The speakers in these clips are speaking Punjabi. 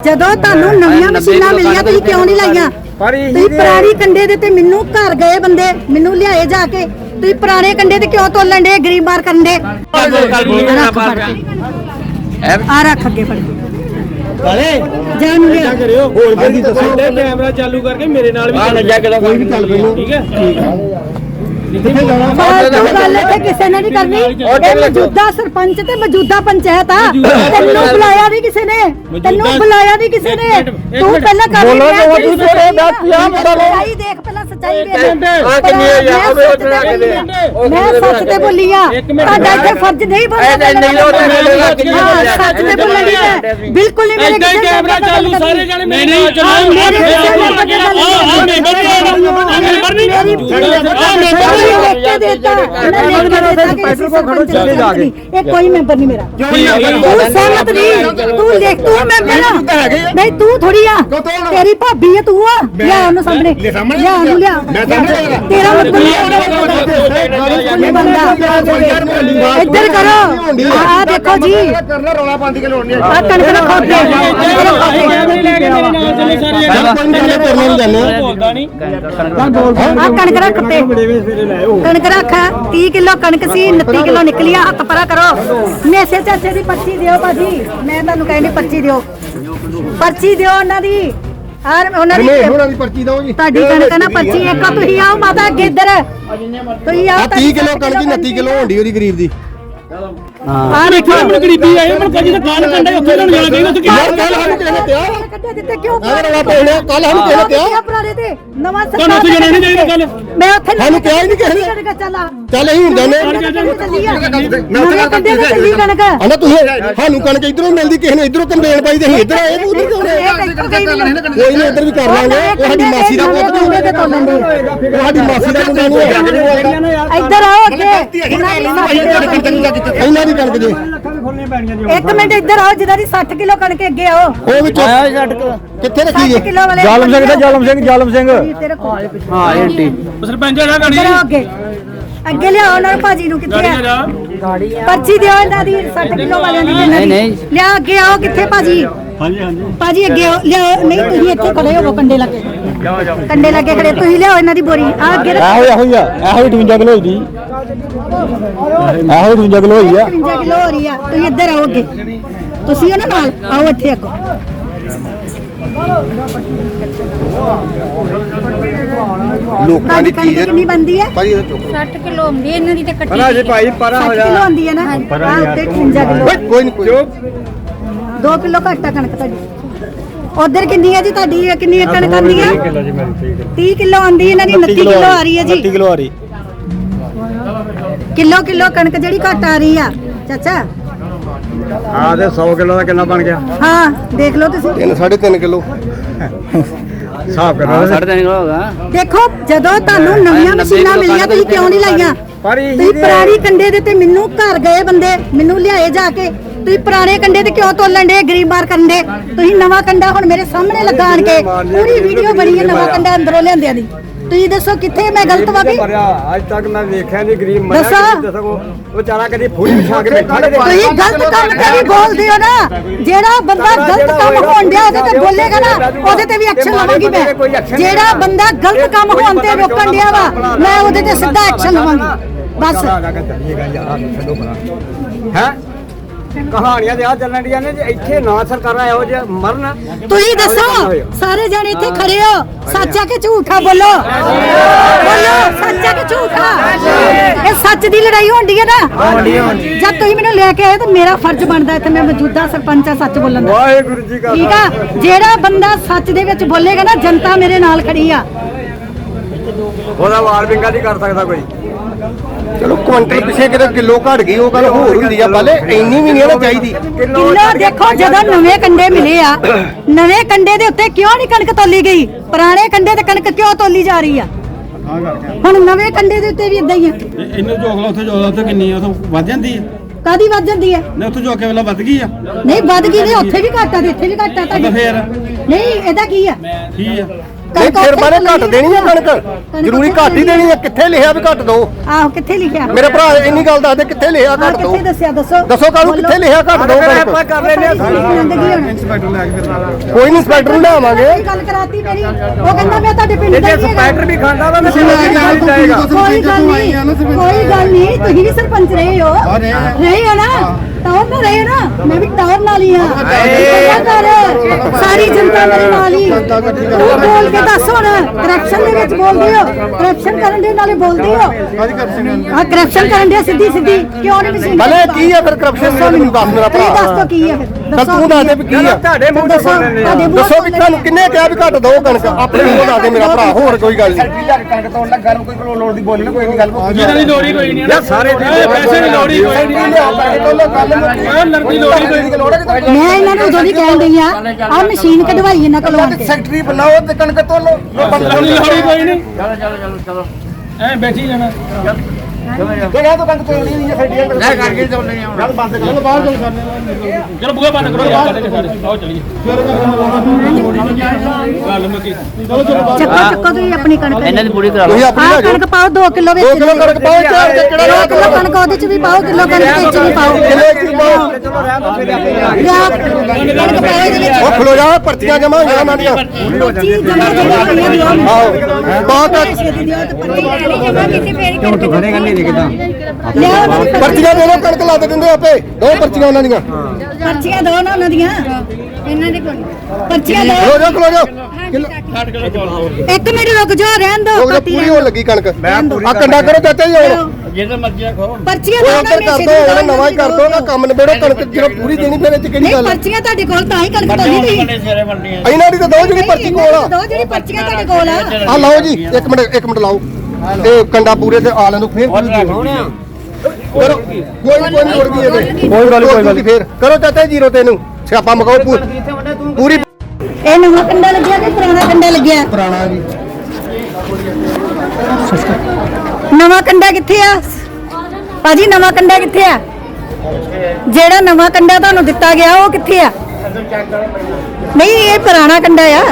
ਜਦੋਂ ਤੁਹਾਨੂੰ ਨਵੀਆਂ ਮਸ਼ੀਨਾਂ ਮਿਲੀਆਂ ਤੁਸੀਂ ਕਿਉਂ ਨਹੀਂ ਲਾਈਆਂ? ਪਰ ਇਹੀ ਤੁਸੀਂ ਪੁਰਾਣੀ ਕੰਡੇ ਦੇ ਤੇ ਮੈਨੂੰ ਘਰ ਗਏ ਬੰਦੇ ਮੈਨੂੰ ਲਿਆਏ ਜਾ ਕੇ। ਤੁਸੀਂ ਪੁਰਾਣੇ ਕੰਡੇ ਤੇ ਕਿਉਂ ਤੋਲਣ ਦੇ ਗਰੀਬ ਮਾਰ ਕਰਨ ਦੇ ਆ ਰੱਖ ਅੱਗੇ ਫੜ ਕਾਲੇ ਜਾਨ ਨੂੰ ਲਿਆ। ਕਰਿਓ। ਹੋਰ ਬੰਦੀ ਦੱਸੋ? ਕੈਮਰਾ ਚਾਲੂ ਕਰਕੇ ਮੇਰੇ ਨਾਲ ਵੀ ਚੱਲ ਕੋਈ ਵੀ ਚੱਲ ਪਈ ਠੀਕ ਹੈ ਫਾਲਤੂ ਗੱਲ ਇੱਥੇ ਕਿਸੇ ਨੇ ਨਹੀਂ ਕਰਨੀ। ਇਹ ਮੌਜੂਦਾ ਸਰਪੰਚ ਤੇ ਮੌਜੂਦਾ ਪੰਚਾਇਤ ਆ। ਤੈਨੂੰ ਬੁਲਾਇਆ ਨਹੀਂ ਕਿਸੇ ਨੇ। ਤੈਨੂੰ ਬੁਲਾਇਆ ਨਹੀਂ ਕਿਸੇ ਨੇ। ਤੂੰ ਪਹਿਲਾਂ ਕਰ ਬੋਲੋ ਤਾਂ ਤੇਰੀ ਦਾ ਕਿਆ ਪਤਾ ਲੱਗਾ? ਸੱਚਾਈ ਦੇਖ ਪਹਿਲਾਂ ਸੱਚਾਈ ਦੇਖ। ਆ ਕਿੰਨੀ ਯਾਰ, ਮੈਂ ਉਹ ਸੱਚ ਤੇ। ਬੋਲੀ ਆ। ਮੈਂ ਸੱਚ ਤੇ ਬੋਲੀ ਆ। ਤੁਹਾਡਾ ਇੱਥੇ ਫਰਜ਼ ਨਹੀਂ ਬਣਦਾ। ਸੱਚ ਤੇ ਬੋਲਣੀ ਹੈ ਬਿਲਕੁਲ ਨਹੀਂ ਮੇਰੇ ਕੈਮਰਾ ਚਾਲੂ ਸਾਰੇ। ਜਣੇ ਮੇਰੇ ਚੱਲੋ। ਮੇਰੇ ਮੈਂਬਰ ਨਹੀਂ ਆ ਮੈਂਬਰ ਨਹੀਂ ਲਿਖ ਕੇ ਦੇਤਾ ਮੈਂ ਲਿਖ ਕੇ ਦੇਤਾ ਕਿ ਪੈਟਰੋਲ ਪੰਪ ਖੜੋ, ਚੱਲੇ ਜਾ ਕੇ। ਇਹ ਕੋਈ ਮੈਂਬਰ ਨਹੀਂ ਮੇਰਾ ਤੂੰ ਸਹਿਮਤ ਨਹੀਂ ਤੂੰ ਲਿਖ ਤੂੰ ਮੈਂਬਰ ਆ ਨਹੀਂ ਤੂੰ ਥੋੜੀ ਆ ਤੇਰੀ ਭਾਬੀ ਆ ਤੂੰ ਆ ਲਿਆ ਉਹਨੂੰ ਸਾਹਮਣੇ ਲਿਆ ਉਹਨੂੰ ਲਿਆ ਤੇਰਾ ਮਤਲਬ ਬਣਦਾ ਇੱਧਰ ਕਰੋ ਆ ਦੇਖੋ ਜੀ ਕਰਨਾ ਰੌਲਾ ਪਾਉਂਦੀ ਕਿ ਲੋੜ ਨਹੀਂ ਆ ਕਣਕ ਬੋਲਦਾ ਨਹੀਂ ਆ ਕਣਕ ਰੱਖ ਤੇ ਕਣਕ ਰੱਖ 30 ਕਿਲੋ ਕਣਕ ਸੀ 29 ਕਿਲੋ ਨਿਕਲੀ ਆ ਹੱਥ ਪਰਾ ਕਰੋ। ਮੇਸੇ ਚਾਚੇ ਦੀ ਪਰਚੀ ਦਿਓ ਭਾਜੀ। ਮੈਂ ਤੁਹਾਨੂੰ ਕਹਿੰਦੀ ਪਰਚੀ ਦਿਓ। ਪਰਚੀ ਦਿਓ ਉਹਨਾਂ ਦੀ। ਆਰ ਉਹਨਾਂ ਦੀ ਉਹਨਾਂ ਦੀ ਪਰਚੀ ਦਿਓ ਜੀ। ਤੁਹਾਡੀ ਕਣਕ ਨਾ ਪਰਚੀ ਇੱਕ ਤੁਸੀਂ ਆਓ ਮਾਤਾ ਅੱਗੇ ਇੱਧਰ। ਤੁਸੀਂ ਆਓ 30 ਕਿਲੋ ਕਣਕ ਦੀ 29 ਕਿਲੋ ਹੁੰਦੀ ਉਹਦੀ ਗਰੀਬ ਦੀ। ਆ ਦੇਖੋ ਮੈਨੂੰ ਗਰੀਬੀ ਆਈ ਪਰ ਕਦੀ ਤਾਂ ਕਾਲ ਕੰਡੇ ਉੱਥੇ ਲੈਣ ਜਾਣਾ ਚਾਹੀਦਾ ਉੱਥੇ ਯਾਰ ਕੱਲ ਸਾਨੂੰ ਕਿਸੇ ਨੇ ਕਿਹਾ? ਕੱਢੇ ਦਿੱਤੇ ਕਿਉਂ ਅਗਰ ਰੌਲਾ ਪੈ ਲਿਆ ਕੱਲ ਸਾਨੂੰ ਕਿਸੇ ਨੇ ਕਿਹਾ? ਪੁਰਾਣੇ ਤੇ ਨਵਾਂ ਤੁਹਾਨੂੰ ਉੱਥੇ ਜਾਣਾ ਨਹੀਂ ਚਾਹੀਦਾ ਕੱਲ ਮੈਂ ਉੱਥੇ ਸਾਨੂੰ ਕਿਹਾ ਹੀ ਨਹੀਂ ਕਿਸੇ ਨੇ। ਚੱਲਾ ਚੱਲ ਅਸੀਂ ਹੁੰਦੇ ਨੇ ਨਵੇਂ ਕੰਡੇ ਤੇ ਚੱਲੀ ਕਣਕ। ਆਂਦਾ ਤੁਸੀਂ ਸਾਨੂੰ ਕਣਕ ਇਧਰੋਂ ਮਿਲਦੀ ਕਿਸੇ ਨੇ ਇਧਰੋਂ ਕੰਪਲੇਨ ਪਾਈ ਤੇ ਅਸੀਂ ਇਧਰ ਆਏ ਤੂੰ ਉਧਰ ਕਿਉਂ ਆਏ ਕੋਈ ਨਹੀਂ ਇੱਧਰ ਵੀ ਕਰ ਲਾਂਗੇ। ਉਹ ਸਾਡੀ ਮਾਸੀ ਦਾ ਪੁੱਤ ਨਹੀਂ ਉਹ ਸਾਡੀ ਮਾਸੀ ਦਾ ਮੁੰਡਾ ਨਹੀਂ ਇੱਧਰ ਆਓ ਅੱਗੇ ਇਹਨਾਂ ਦੀ ਕਣਕ ਜੇ। ਇੱਕ ਮਿੰਟ ਇੱਧਰ ਆਓ ਜਿਹਦਾ ਦੀ 60 ਕਿਲੋ ਕਣਕ ਅੱਗੇ ਆਓ। ਉਹ ਵਿੱਚੋਂ ਕਿੱਥੇ ਰੱਖੀ 60 ਜੇ? ਕਿਲੋ ਵਾਲੇ ਜਾਲਮ ਸਿੰਘ ਦਾ ਜਾਲਮ ਸਿੰਘ ਜਾਲਮ ਸਿੰਘ। ਤੇਰੇ ਕੋਲ ਹਾਂ ਐਂਟੀ ਸਰਪੰਚ ਜਿਹੜਾ ਗਾੜੀ। ਇੱਧਰ ਆਓ ਅੱਗੇ। ਅੱਗੇ ਲਿਆਓ ਉਹਨਾਂ ਨੂੰ ਭਾਜੀ ਨੂੰ ਕਿੱਥੇ ਆ? ਪਰਚੀ ਦਿਓ ਇਹਨਾਂ ਦੀ 60 ਕਿਲੋ ਵਾਲਿਆਂ ਦੀ ਨਹੀਂ ਨਹੀਂ। ਲਿਆ ਅੱਗੇ ਆਓ ਕਿੱਥੇ ਭਾਜੀ? ਹਾਂਜੀ ਹਾਂਜੀ। ਭਾਜੀ ਅੱਗੇ ਆਓ। ਲਿਆਓ। ਨਹੀਂ ਤੁਸੀਂ ਇੱਥੇ ਖੜੇ ਹੋਵੋ ਕੰਡੇ ਲੱਗੇ ਕੰਡੇ ਲੱਗੇ ਖੜੇ ਤੁਸੀਂ ਲਿਆਓ ਇਹਨਾਂ ਦੀ ਬੋਰੀ। ਆ ਅੱਗੇ ਰੱਖੋ। ਇਹੋ ਇਹੋ ਹੀ ਆ ਇਹੋ ਹੀ 52 ਕਿਲੋ ਹੋਈ ਦੀ। ਇਹੋ ਹੀ 52 ਕਿਲੋ ਹੋਈ ਆ। 55 ਕਿਲੋ ਹੋ ਰਹੀ ਆ। ਤੁਸੀਂ ਇੱਧਰ ਆਓ ਅੱਗੇ। ਤੁਸੀਂ ਉਹਨਾਂ ਨਾਲ ਆਓ ਇੱਥੇ ਅੱਗੋ। ਲੋਕਾਂ ਦੀ ਕਣਕ ਚੀਜ਼ ਕਿੰਨੀ ਬੰਦੀ ਹੈ? ਭਾਜੀ ਇਹਦਾ ਚੁੱਕ 60 ਕਿਲੋ ਹੁੰਦੀ ਹੈ ਇਹਨਾਂ ਦੀ ਤੇ ਕੱਟੀ ਪਰਾ ਜੀ ਭਾਈ ਪਰਾ ਹੋ 60 ਜਾ। ਕਿਲੋ ਆਉਂਦੀ ਹੈ ਨਾ? ਆ ਉੱਤੇ 55 ਕਿਲੋ ਓਏ ਕੋਈ ਨਹੀਂ ਕੋਈ 2 ਕਿਲੋ ਘੱਟ ਆ ਕਣਕ ਤੁਹਾਡੀ। ਉਧਰ ਕਿੰਨੀ ਹੈ ਜੀ ਤੁਹਾਡੀ ਕਿੰਨੀ ਕਣਕ ਆਉਂਦੀ ਹੈ 30 ਕਿਲੋ ਆਉਂਦੀ ਇਹਨਾਂ ਦੀ 29 ਕਿਲੋ ਆ ਰਹੀ ਹੈ ਜੀ। 30 ਕਿਲੋ ਆ ਰਹੀ। ਕਿਲੋ ਕਿਲੋ ਕਣਕ ਜਿਹੜੀ ਘੱਟ ਆ ਰਹੀ ਆ ਚਾਚਾ? ਆ ਤੇ 100 ਕਿਲੋ ਦਾ ਕਿੰਨਾ ਬਣ ਗਿਆ? ਹਾਂ ਦੇਖ ਲਓ ਤੁਸੀਂ। 3 3.5 ਕਿਲੋ। ਹਿਸਾਬ ਕਰੋ ਦੇਖੋ ਜਦੋਂ ਤੁਹਾਨੂੰ ਨਵੀਆਂ ਮਸ਼ੀਨਾਂ ਮਿਲੀਆਂ ਤੁਸੀਂ ਕਿਉਂ ਨਹੀਂ ਲਾਈਆਂ? ਪਰ ਇਹੀ ਪੁਰਾਣੀ ਕੰਡੇ ਦੇ ਤੇ ਮੈਨੂੰ ਘਰ ਗਏ ਬੰਦੇ ਮੈਨੂੰ ਲਿਆਏ ਜਾ ਕੇ। ਤੁਸੀਂ ਪੁਰਾਣੇ ਕੰਡੇ ਤੇ ਕਿਉਂ ਤੋਲਣ ਦੇ ਗਰੀਬ ਮਾਰ ਕਰਨ ਦੇ ਤੁਸੀਂ ਨਵਾਂ ਕੰਡਾ ਹੁਣ ਮੇਰੇ ਸਾਹਮਣੇ ਲਗਾਣ ਕੇ। ਪੂਰੀ ਵੀਡੀਓ ਬਣੀ ਹੈ ਨਵਾਂ ਕੰਡਾ ਅੰਦਰੋਂ ਲਿਆਂਦਿਆਂ ਦੀ। ਤੁਸੀਂ ਦੱਸੋ ਕਿੱਥੇ ਮੈਂ ਗਲਤ ਵਾ ਮਰਿਆ? ਅੱਜ ਤੱਕ ਮੈਂ ਵੇਖਿਆ ਨਹੀਂ ਗਰੀਬ ਮਰਿਆ ਦੱਸੋ। ਵਿਚਾਰਾ ਕਦੀ ਫੂਲ ਵਿਛਾ ਕੇ ਬੈਠਾ। ਤੁਸੀਂ ਗਲਤ ਕੰਮ ਤੇ ਵੀ ਬੋਲਦੇ ਹੋ ਨਾ? ਜਿਹੜਾ ਬੰਦਾ ਗਲਤ ਕੰਮ ਹੋਣ ਡਿਆ ਉਹਦੇ ਤੇ ਬੋਲੇਗਾ ਨਾ ਉਹਦੇ ਤੇ ਵੀ ਐਕਸ਼ਨ ਲਵਾਂਗੀ ਮੈਂ। ਜਿਹੜਾ ਬੰਦਾ ਗਲਤ ਕੰਮ ਹੋਣ ਤੇ ਰੋਕਣ ਡਿਆ ਵਾ ਮੈਂ ਉਹਦੇ ਤੇ ਸਿੱਧਾ ਐਕਸ਼ਨ ਲਵਾਂਗੀ। ਬਸ। ਹੈ? ਕਹਾਣੀਆਂ ਤੇ ਆ ਚੱਲਣ ਡੀਆਂ ਨੇ ਜੇ ਇੱਥੇ ਨਾ ਸਰਕਾਰਾਂ ਇਹੋ ਜਿਹਾ ਮਰਨ ਤੁਸੀਂ ਦੱਸੋ ਸਾਰੇ ਜਣੇ ਇੱਥੇ ਖੜੇ ਹੋ। ਸੱਚਾ ਕਿ ਝੂਠਾ ਬੋਲੋ। ਬੋਲੋ ਸੱਚਾ ਕਿ ਝੂਠਾ ਇਹ ਸੱਚ ਦੀ ਲੜਾਈ ਹੋਣੀ ਹੈ ਨਾ? ਜਦ ਤੁਸੀਂ ਮੈਨੂੰ ਲੈ ਕੇ ਆਏ ਤਾਂ ਮੇਰਾ ਫਰਜ਼ ਬਣਦਾ ਇੱਥੇ ਮੈਂ ਮੌਜੂਦਾ ਸਰਪੰਚ ਆ ਸੱਚ ਬੋਲਣ ਦਾ। ਵਾਹਿਗੁਰੂ ਜੀ ਕਾ ਠੀਕ ਆ? ਜਿਹੜਾ ਬੰਦਾ ਸੱਚ ਦੇ ਵਿੱਚ ਬੋਲੇਗਾ ਨਾ ਜਨਤਾ ਮੇਰੇ ਨਾਲ ਖੜੀ ਆ। ਉਹਦਾ ਵਾਲ ਵਿੰਗਾ ਨਹੀਂ ਕਰ ਸਕਦਾ ਕੋਈ। ਚਲੋ ਕੁਇੰਟਲ ਪਿਛੇ ਕਿਤੇ ਕਿਲੋ ਘਟ ਗਈ ਉਹ ਗੱਲ ਹੋਰ ਹੁੰਦੀ ਆ ਪਹਿਲੇ ਇੰਨੀ ਵੀ ਨਹੀਂ ਨਾ ਚਾਹੀਦੀ। ਕਿਲੋ ਦੇਖੋ ਜਦੋਂ ਨਵੇਂ ਕੰਡੇ ਮਿਲੇ ਆ ਨਵੇਂ ਕੰਡੇ ਦੇ ਉੱਤੇ ਕਿਉਂ ਨਹੀਂ ਕਣਕ ਤੋਲੀ ਗਈ? ਪੁਰਾਣੇ ਕੰਡੇ ਤੇ ਕਣਕ ਕਿਉਂ ਤੋਲੀ ਜਾ ਰਹੀ ਆ? ਹੁਣ ਨਵੇਂ ਕੰਡੇ ਦੇ ਉੱਤੇ ਵੀ ਇਦਾਂ ਹੀ ਆ। ਇਹਨੂੰ ਜੋਗ ਲਾ ਉੱਥੇ ਜੋਗ ਲਾ ਉੱਥੇ ਕਿੰਨੀ ਆ ਉੱਥੇ ਵੱਧ ਜਾਂਦੀ ਹੈ ਕਾਦੀ ਵੱਧ ਜਾਂਦੀ ਹੈ? ਨੇ ਉੱਥੇ ਜੋਗ ਕੇ ਵੇਲਾ ਵੱਧ ਗਈ ਆ। ਨਹੀਂ ਵੱਧ ਗਈ ਨਹੀਂ ਉੱਥੇ ਵੀ ਘੱਟ ਤੇ ਇੱਥੇ ਵੀ ਘੱਟ ਤਾਂ ਫੇਰ? ਨਹੀਂ ਇਹਦਾ ਕੀ ਆ? ਕੀ ਆ? ਨਹੀਂ ਫਿਰ ਬਾਰੇ ਘੱਟ ਦੇਣੀ ਆ ਕਣਕ। ਜ਼ਰੂਰੀ ਘੱਟ ਹੀ ਦੇਣੀ ਆ। ਕਿੱਥੇ ਲਿਖਿਆ ਵੀ ਘੱਟ ਦੋ? ਆਹੋ ਕਿੱਥੇ ਲਿਖਿਆ? ਮੇਰੇ ਭਰਾ ਇੰਨੀ ਗੱਲ ਦੱਸ ਦੇ ਕਿੱਥੇ ਲਿਖਿਆ ਘੱਟ ਦੋ? ਕਿੱਥੇ ਦੱਸਿਆ ਦੱਸੋ। ਦੱਸੋ ਕਾਹਨੂੰ। ਕਿੱਥੇ ਲਿਖਿਆ ਘੱਟ ਦੋ ਆਪਾਂ ਕਰ ਲੈਨੇ ਆ ਜ਼ਿੰਦਗੀ ਹੁਣ। ਕੋਈ ਨਹੀਂ ਇੰਸਪੈਕਟਰ ਨੂੰ ਲਿਆਵਾਂਗੇ। ਕੋਈ ਗੱਲ ਕਰਾਤੀ ਮੇਰੀ। ਉਹ ਕਹਿੰਦਾ ਮੈਂ ਤੁਹਾਡੇ ਪਿੰਡ ਦਾ ਜੇ ਹੀ। ਸਪਾਈਡਰ ਵੀ ਖਾਂਦਾ ਵਾ ਮੈਂ ਤੁਹਾਨੂੰ ਜਾਏਗਾ ਕੋਈ ਗੱਲ ਨਹੀਂ ਕੋਈ ਗੱਲ ਨਹੀਂ ਤੁਸੀਂ ਵੀ ਸਰਪੰਚ ਰਹੇ ਹੋ। ਰਹੇ ਹੋ ਨਾ ਟਾਵਰ ਨਾਲ ਰਹੇ ਨਾ ਮੈਂ ਵੀ ਟਾਵਰ ਨਾਲ ਹੀ ਆ। ਸਾਰੀ ਜਨਤਾ ਮੇਰੇ ਨਾਲ ਹੀ। ਤੂੰ ਬੋਲ ਕੇ ਦੱਸ ਹੁਣ ਕਰਪਸ਼ਨ ਦੇ ਵਿੱਚ ਬੋਲਦੇ ਹੋ ਕਰਪਸ਼ਨ ਕਰਨ ਦੇ ਨਾਲੇ ਬੋਲਦੇ ਹੋ। ਹਾਂ ਕਰਪਸ਼ਨ ਕਰਨ ਦੇ? ਸਿੱਧੀ ਸਿੱਧੀ ਕਿਉਂ ਨਹੀਂ ਮਸ਼ੀਨ ਭਲੇ ਕੀ ਆ ਫਿਰ ਕਰਪਸ਼ਨ ਮੈਨੂੰ। ਦੱਸ ਮੇਰਾ ਤੁਸੀਂ ਦੱਸ ਭਰਾ। ਦੋ ਕੀ ਹੈ ਫਿਰ। ਤੂੰ ਦੱਸ ਦੇ ਵੀ ਕੀ ਆ। ਤੁਹਾਡੇ ਮੂੰਹ ਤੋਂ ਦੱਸੋ ਸੁਣ ਲੈਣੇ ਆ ਤੁਹਾਡੇ ਮੂੰਹ ਦੱਸੋ ਵੀ ਤੁਹਾਨੂੰ ਕਿੰਨੇ ਕਿਹਾ ਵੀ ਘੱਟ ਦੋ ਕਣਕ ਆਪਣੇ ਮੂੰਹ ਦੱਸ ਦੇ ਮੇਰਾ ਭਰਾ ਹੋਰ ਕੋਈ ਗੱਲ ਨਹੀਂ। ਕਣਕ ਤੋਂ ਲੱਗਾ ਨੂੰ ਕੋਈ ਕੋਲ ਲੋੜ ਦੀ ਬੋਲਣ ਕੋਈ ਨਹੀਂ ਗੱਲ ਦੀ ਲੋੜੀ ਕੋਈ ਨਹੀਂ ਯਾਰ ਸਾਰੇ ਪੈਸੇ ਦੀ ਲੋੜੀ ਕੋਈ ਨਹੀਂ। ਮੈਂ ਇਹਨਾਂ ਨੂੰ ਉਦੋਂ ਦੀ ਕਹਿਣ ਡਈ ਆ ਆ ਮਸ਼ੀਨ ਕਢਵਾਈ ਇਹਨਾਂ ਕੋਲੋਂ ਆਣ ਕੇ। ਸੈਕਟਰੀ ਬਣਾਓ ਤੇ ਕਣਕ ਤੋਂ ਲੋ ਲੜਦੀ ਲੋੜੀ ਕੋਈ ਨਹੀਂ। ਚਲੋ ਚਲੋ ਚਲੋ ਚਲੋ। ਐ ਬੈਠੀ ਜਾਣਾ। ਕਿਹੜਾ ਤੋਂ ਕਣਕ ਤੋੜੀ ਨਹੀਂ ਫੇਡੀਆਂ ਲੈ ਕਰਕੇ ਚੱਲਣੇ ਆ ਗੱਲ ਬੰਦ ਕਰ। ਬਾਹਰ ਚੱਲ ਚਲੋ ਬੁਗਾ ਬੰਦ ਕਰੋ ਯਾਰ ਸਾਰੇ ਆਓ ਚਲੀਏ। ਗੱਲ ਮੁੱਕੀ ਚਲੋ ਚਲੋ ਚੱਕੋ ਚੱਕੋ ਤੁਸੀਂ ਆਪਣੀ ਕਣਕ। ਇਹਨਾਂ ਦੀ ਪੂਰੀ ਤੁਸੀਂ ਆਪਣੀ ਆਹ ਲੈ ਜਾਓ। ਕਣਕ ਪਾਓ 2 ਕਿਲੋ ਵਿੱਚ 2 ਕਿਲੋ ਕਣਕ ਪਾਓ ਚਾਰ ਤੇ ਕਿਹੜਾ ਦੋ ਕਿਲੋ ਕਣਕ ਉਹਦੇ ਚ ਵੀ ਪਾਓ ਕਿਲੋ ਕਣਕ ਵਿੱਚ ਵੀ ਪਾਓ। ਕਿਲੋ ਚ ਪਾਓ। ਚਲੋ ਰਹਿਣ ਦੋ ਫਿਰ ਆਪੇ ਆ ਲਿਆ, ਕਣਕ ਪਾਓ ਇਹਦੇ ਵਿੱਚ ਉਹ ਖਲੋ ਜਾ ਪਰਚੀਆਂ ਜਮਾ ਹੋਈਆਂ ਉਹਨਾਂ ਦੀਆਂ। ਪਰਚੀ ਜਮਾ ਜਮਾ ਹੋਈਆਂ ਦਿਓ ਆਓ। ਬਹੁਤ ਛੇਤੀ ਦਿਓ ਤੇ ਜਮਾ ਕੀਤੀ ਫੇਰ ਹੁਣ ਨਹੀਂ ਕਿਦਾਂ ਉਹਨਾਂ ਦੀ ਪਰਚੀਆਂ ਦੇ ਦਿਓ ਕਣਕ ਲਾ ਦੇ ਦਿੰਦੇ ਆਪੇ। ਦੋ ਪਰਚੀਆਂ ਉਹਨਾਂ ਦੀਆਂ। ਪਰਚੀਆਂ ਦਿਓ ਨਾ ਉਹਨਾਂ ਦੀਆਂ। ਇਹਨਾਂ ਦੇ ਕੋਲ। ਪਰਚੀਆਂ ਦਿਓ ਖਲੋ ਜਾ ਖਲੋ ਜਾ 60 ਕਿਲੋ ਚੌਲ ਇੱਕ ਮਿੰਟ ਰੁਕ ਜਾਓ ਰਹਿਣ ਲੋਕ ਪੱਤੀ ਪੂਰੀ ਹੋਣ ਲੱਗੀ ਕਣਕ। ਆ ਕੰਡਾ ਕਰੋ ਚਾਚਾ ਜੀ ਹੁਣ ਜੇ ਤਾਂ ਮਰਜ਼ੀ ਆ ਖਾਓ। ਪਰਚੀਆਂ ਦਿਓ ਉੱਧਰ ਕਰ ਦੋ ਉਹਦਾ ਨਵਾਂ ਹੀ ਕਰ ਦੋ ਉਹਦਾ ਕੰਮ ਨਿਬੇੜੋ ਕਣਕ ਜਦੋਂ ਪੂਰੀ ਦੇਣੀ ਫਿਰ ਇਹ ਚ ਕਿਹੜੀ ਨਹੀਂ ਗੱਲ ਆ? ਪਰਚੀਆਂ ਤੁਹਾਡੇ ਕੋਲ ਤਾਂ ਹੀ ਕਣਕ ਤੋਲੀ ਤੁਸੀਂ ਬਣੇ ਸਿਰੇ ਵੰਡੀਆਂ ਇਹਨਾਂ ਦੀ ਤਾਂ ਦੋ ਜਿਹੜੀ ਪਰਚੀ ਕੋਲ ਆ। ਦੋ ਜਿਹੜੀ ਪਰਚੀਆਂ ਤੁਹਾਡੇ ਕੋਲ ਆ। ਆ ਲਓ ਜੀ ਇੱਕ ਮਿੰਟ ਇੱਕ ਮਿੰਟ ਲਾਓ। ਇਹ ਕੰਡਾ ਪੂਰੇ ਤੇ ਆ ਲੈਣ ਨੂੰ ਫੇਰ। ਕਰੋ ਕੋਈ ਨੀ, ਕੋਈ ਨਹੀਂ ਉੜ ਗਈ ਇਹਦੇ ਕੋਈ ਗੱਲ ਕੋਈ ਗੱਲ ਫੇਰ। ਕਰੋ ਚਾਚਾ ਜੀਰੋ ਤੈਨੂੰ ਸਿਆਪਾ ਮਗਾਓ ਪੂਰੀ। ਇਹ ਨਵਾਂ ਕੰਡਾ ਲੱਗਿਆ ਕਿ ਪੁਰਾਣਾ ਕੰਡਾ ਲੱਗਿਆ? ਪੁਰਾਣਾ ਜੀ। ਨਵਾਂ ਕੰਡਾ ਕਿੱਥੇ ਆ? ਭਾਜੀ ਨਵਾਂ ਕੰਡਾ ਕਿੱਥੇ ਆ? ਜਿਹੜਾ ਨਵਾਂ ਕੰਡਾ ਤੁਹਾਨੂੰ ਦਿੱਤਾ ਗਿਆ ਉਹ ਕਿੱਥੇ ਆ? ਨਹੀਂ ਇਹ ਪੁਰਾਣਾ ਕੰਡਾ ਆ।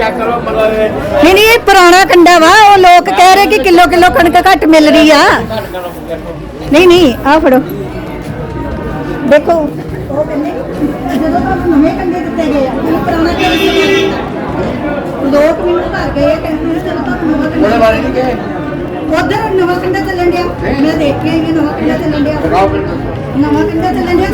ਨਹੀਂ ਨਹੀਂ ਇਹ ਪੁਰਾਣਾ ਕੰਡਾ ਵਾ ਉਹ ਲੋਕ ਕਹਿ ਰਹੇ ਕਿ ਕਿਲੋ ਕਿਲੋ ਕਣਕ ਘੱਟ ਮਿਲ ਰਹੀ ਆ। ਨਹੀਂ ਨਹੀਂ ਆ ਫੜੋ। ਦੇਖੋ। ਉਹ ਕਹਿੰਦੇ ਜਦੋਂ ਤੁਹਾਨੂੰ ਨਵੇਂ ਕੰਡੇ ਦਿੱਤੇ ਗਏ ਆ ਤੁਹਾਨੂੰ ਪੁਰਾਣਾ ਕੰਡਾ ਲੋਕ ਮੈਨੂੰ ਘਰ ਗਏ ਆ ਕਹਿੰਦੇ ਚਲੋ ਤੁਹਾਨੂੰ ਨਵਾਂ ਕੰਡਾ ਉਹਦੇ ਬਾਰੇ ਨਹੀਂ ਕਹੇ ਉਧਰ ਨਵਾਂ ਕੰਡਾ ਚੱਲਣ ਡਿਆ। ਮੈਂ ਦੇਖਿਆ ਇਹ ਨਵਾਂ ਕੰਡਾ ਚੱਲਣ ਡਿਆ। ਨਵਾਂ ਕੰਡਾ ਚੱਲਣ ਡਿਆ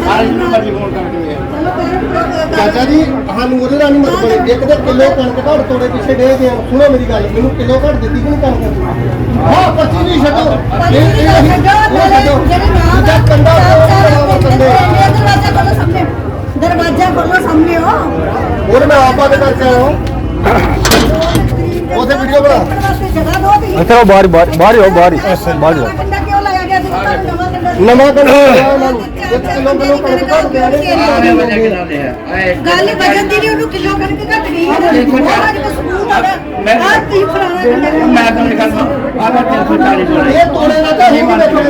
ਚਾਚਾ ਜੀ ਸਾਨੂੰ ਉਹਦੇ ਨਾਲ ਨਹੀਂ ਮਤਲਬ ਇੱਕ ਤਾਂ ਕਿਲੋ ਕਣਕ ਘੱਟ ਤੋੜੇ ਪਿੱਛੇ ਦੇ ਦੇ ਸੁਣੋ ਮੇਰੀ ਗੱਲ ਮੈਨੂੰ ਕਿਲੋ ਘੱਟ ਦਿੱਤੀ ਕਿ ਨਹੀਂ ਕਣਕ? ਹਾਂ 25 ਨਹੀਂ ਛੱਡੋ। ਇਹ ਇਹ ਅਸੀਂ ਉਹ ਛੱਡੋ ਦੂਜਾ ਕੰਡਾ ਤੋੜੋ ਕੰਡੇ ਦਰਵਾਜ਼ਾ ਖੋਲੋ ਸਾਹਮਣੇ। ਦਰਵਾਜ਼ਾ ਖੋਲੋ ਸਾਹਮਣੇ। ਹੋ ਉਹਦੇ ਮੈਂ ਆਪਾ ਦੇ ਕਰਕੇ ਆਇਆ ਉਹਦੇ ਵੀਡੀਓ ਬਣਾ। ਦੋ ਅੱਛਾ ਬਾਹਰ ਬਾਹਰ ਬਾਹਰ ਹੋ ਬਾਹਰ ਬਾਹਰ ਕੰਡਾ ਕਿਉਂ ਲਾਇਆ ਗਿਆ ਸੀ? ਨਵਾਂ ਨਵਾਂ ਕੰਡਾ ਉਹਨਾਂ ਨੂੰ। ਇੱਕ ਕਿਲੋ ਕਿਲੋ ਕਣਕ ਘੱਟ ਦੇ ਦੇ ਗੱਲ ਵਜਨ ਦੀ ਨਹੀਂ ਉਹਨੂੰ ਕਿਲੋ ਕਣਕ ਘੱਟ ਗਈ। ਹੈ ਉਹਨਾਂ ਦੇ ਸਬੂਤ ਆ ਆ ਤੀ ਫਰਾਣਾ ਮੈਂ ਤਾਂ ਲਿਖਾ ਆ ਮੈਂ 340 ਬੋਲੇ ਇਹ ਤੋੜੇ ਨਾ ਤਾਂ ਹਿੰਗ ਦੇਖੋ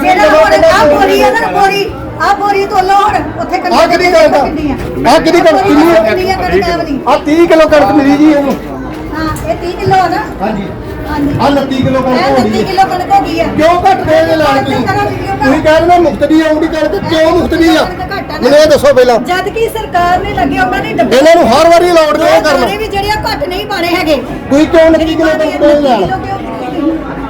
ਜਿਹੜਾ ਹੁਣ ਆ ਬੋਰੀ ਆ ਨਾ ਬੋਰੀ ਆ ਬੋਰੀ ਤੋਂ ਲੋੜ ਉੱਥੇ ਕੰਡਾ ਆ ਕਿਹਦੀ ਕਣਕ ਆ? ਕਿਹਦੀ ਕਣਕ? ਕਿੰਨੀ ਹੈ ਆ ਕਣਕ ਆ ਵਾਲੀ ਆ 30 ਕਿਲੋ ਕਣਕ ਮਿਲੀ ਜੀ ਇਹਨੂੰ। ਹਾਂ ਇਹ 30 ਕਿਲੋ ਆ ਨਾ। ਹਾਂਜੀ। ਆ 29 ਕਿਲੋ ਕਣਕ ਹੋ 30 ਗਈ। ਕਿਲੋ ਕਣਕ ਹੋ ਗਈ ਆ ਕਿਉਂ ਘੱਟ ਦੇ ਦੇ ਲਾਲ ਤੁਸੀਂ ਤੁਸੀਂ ਕਹਿ ਰਹੇ ਹੋ ਮੁਫਤ ਦੀ ਆਉਂਦੀ ਕਣਕ ਕਿਉਂ ਮੁਫਤ ਦੀ ਆ? ਮੈਨੂੰ ਇਹ ਦੱਸੋ ਪਹਿਲਾਂ। ਜਦ ਕਿ ਸਰਕਾਰ ਨੇ ਲੱਗੇ ਉਹਨਾਂ ਨੇ ਡੱਬੇ ਇਹਨਾਂ ਨੂੰ ਹਰ ਵਾਰੀ ਅਲਾਉਡ ਕਿਉਂ ਕਰਨਾ? ਵੀ ਜਿਹੜੇ ਆ ਘੱਟ ਨਹੀਂ ਪਾਣੇ ਹੈਗੇ। ਤੁਸੀਂ ਕਿਉਂ 29 ਕਿਲੋ ਕਣਕ ਤੋਂ ਲੈਣ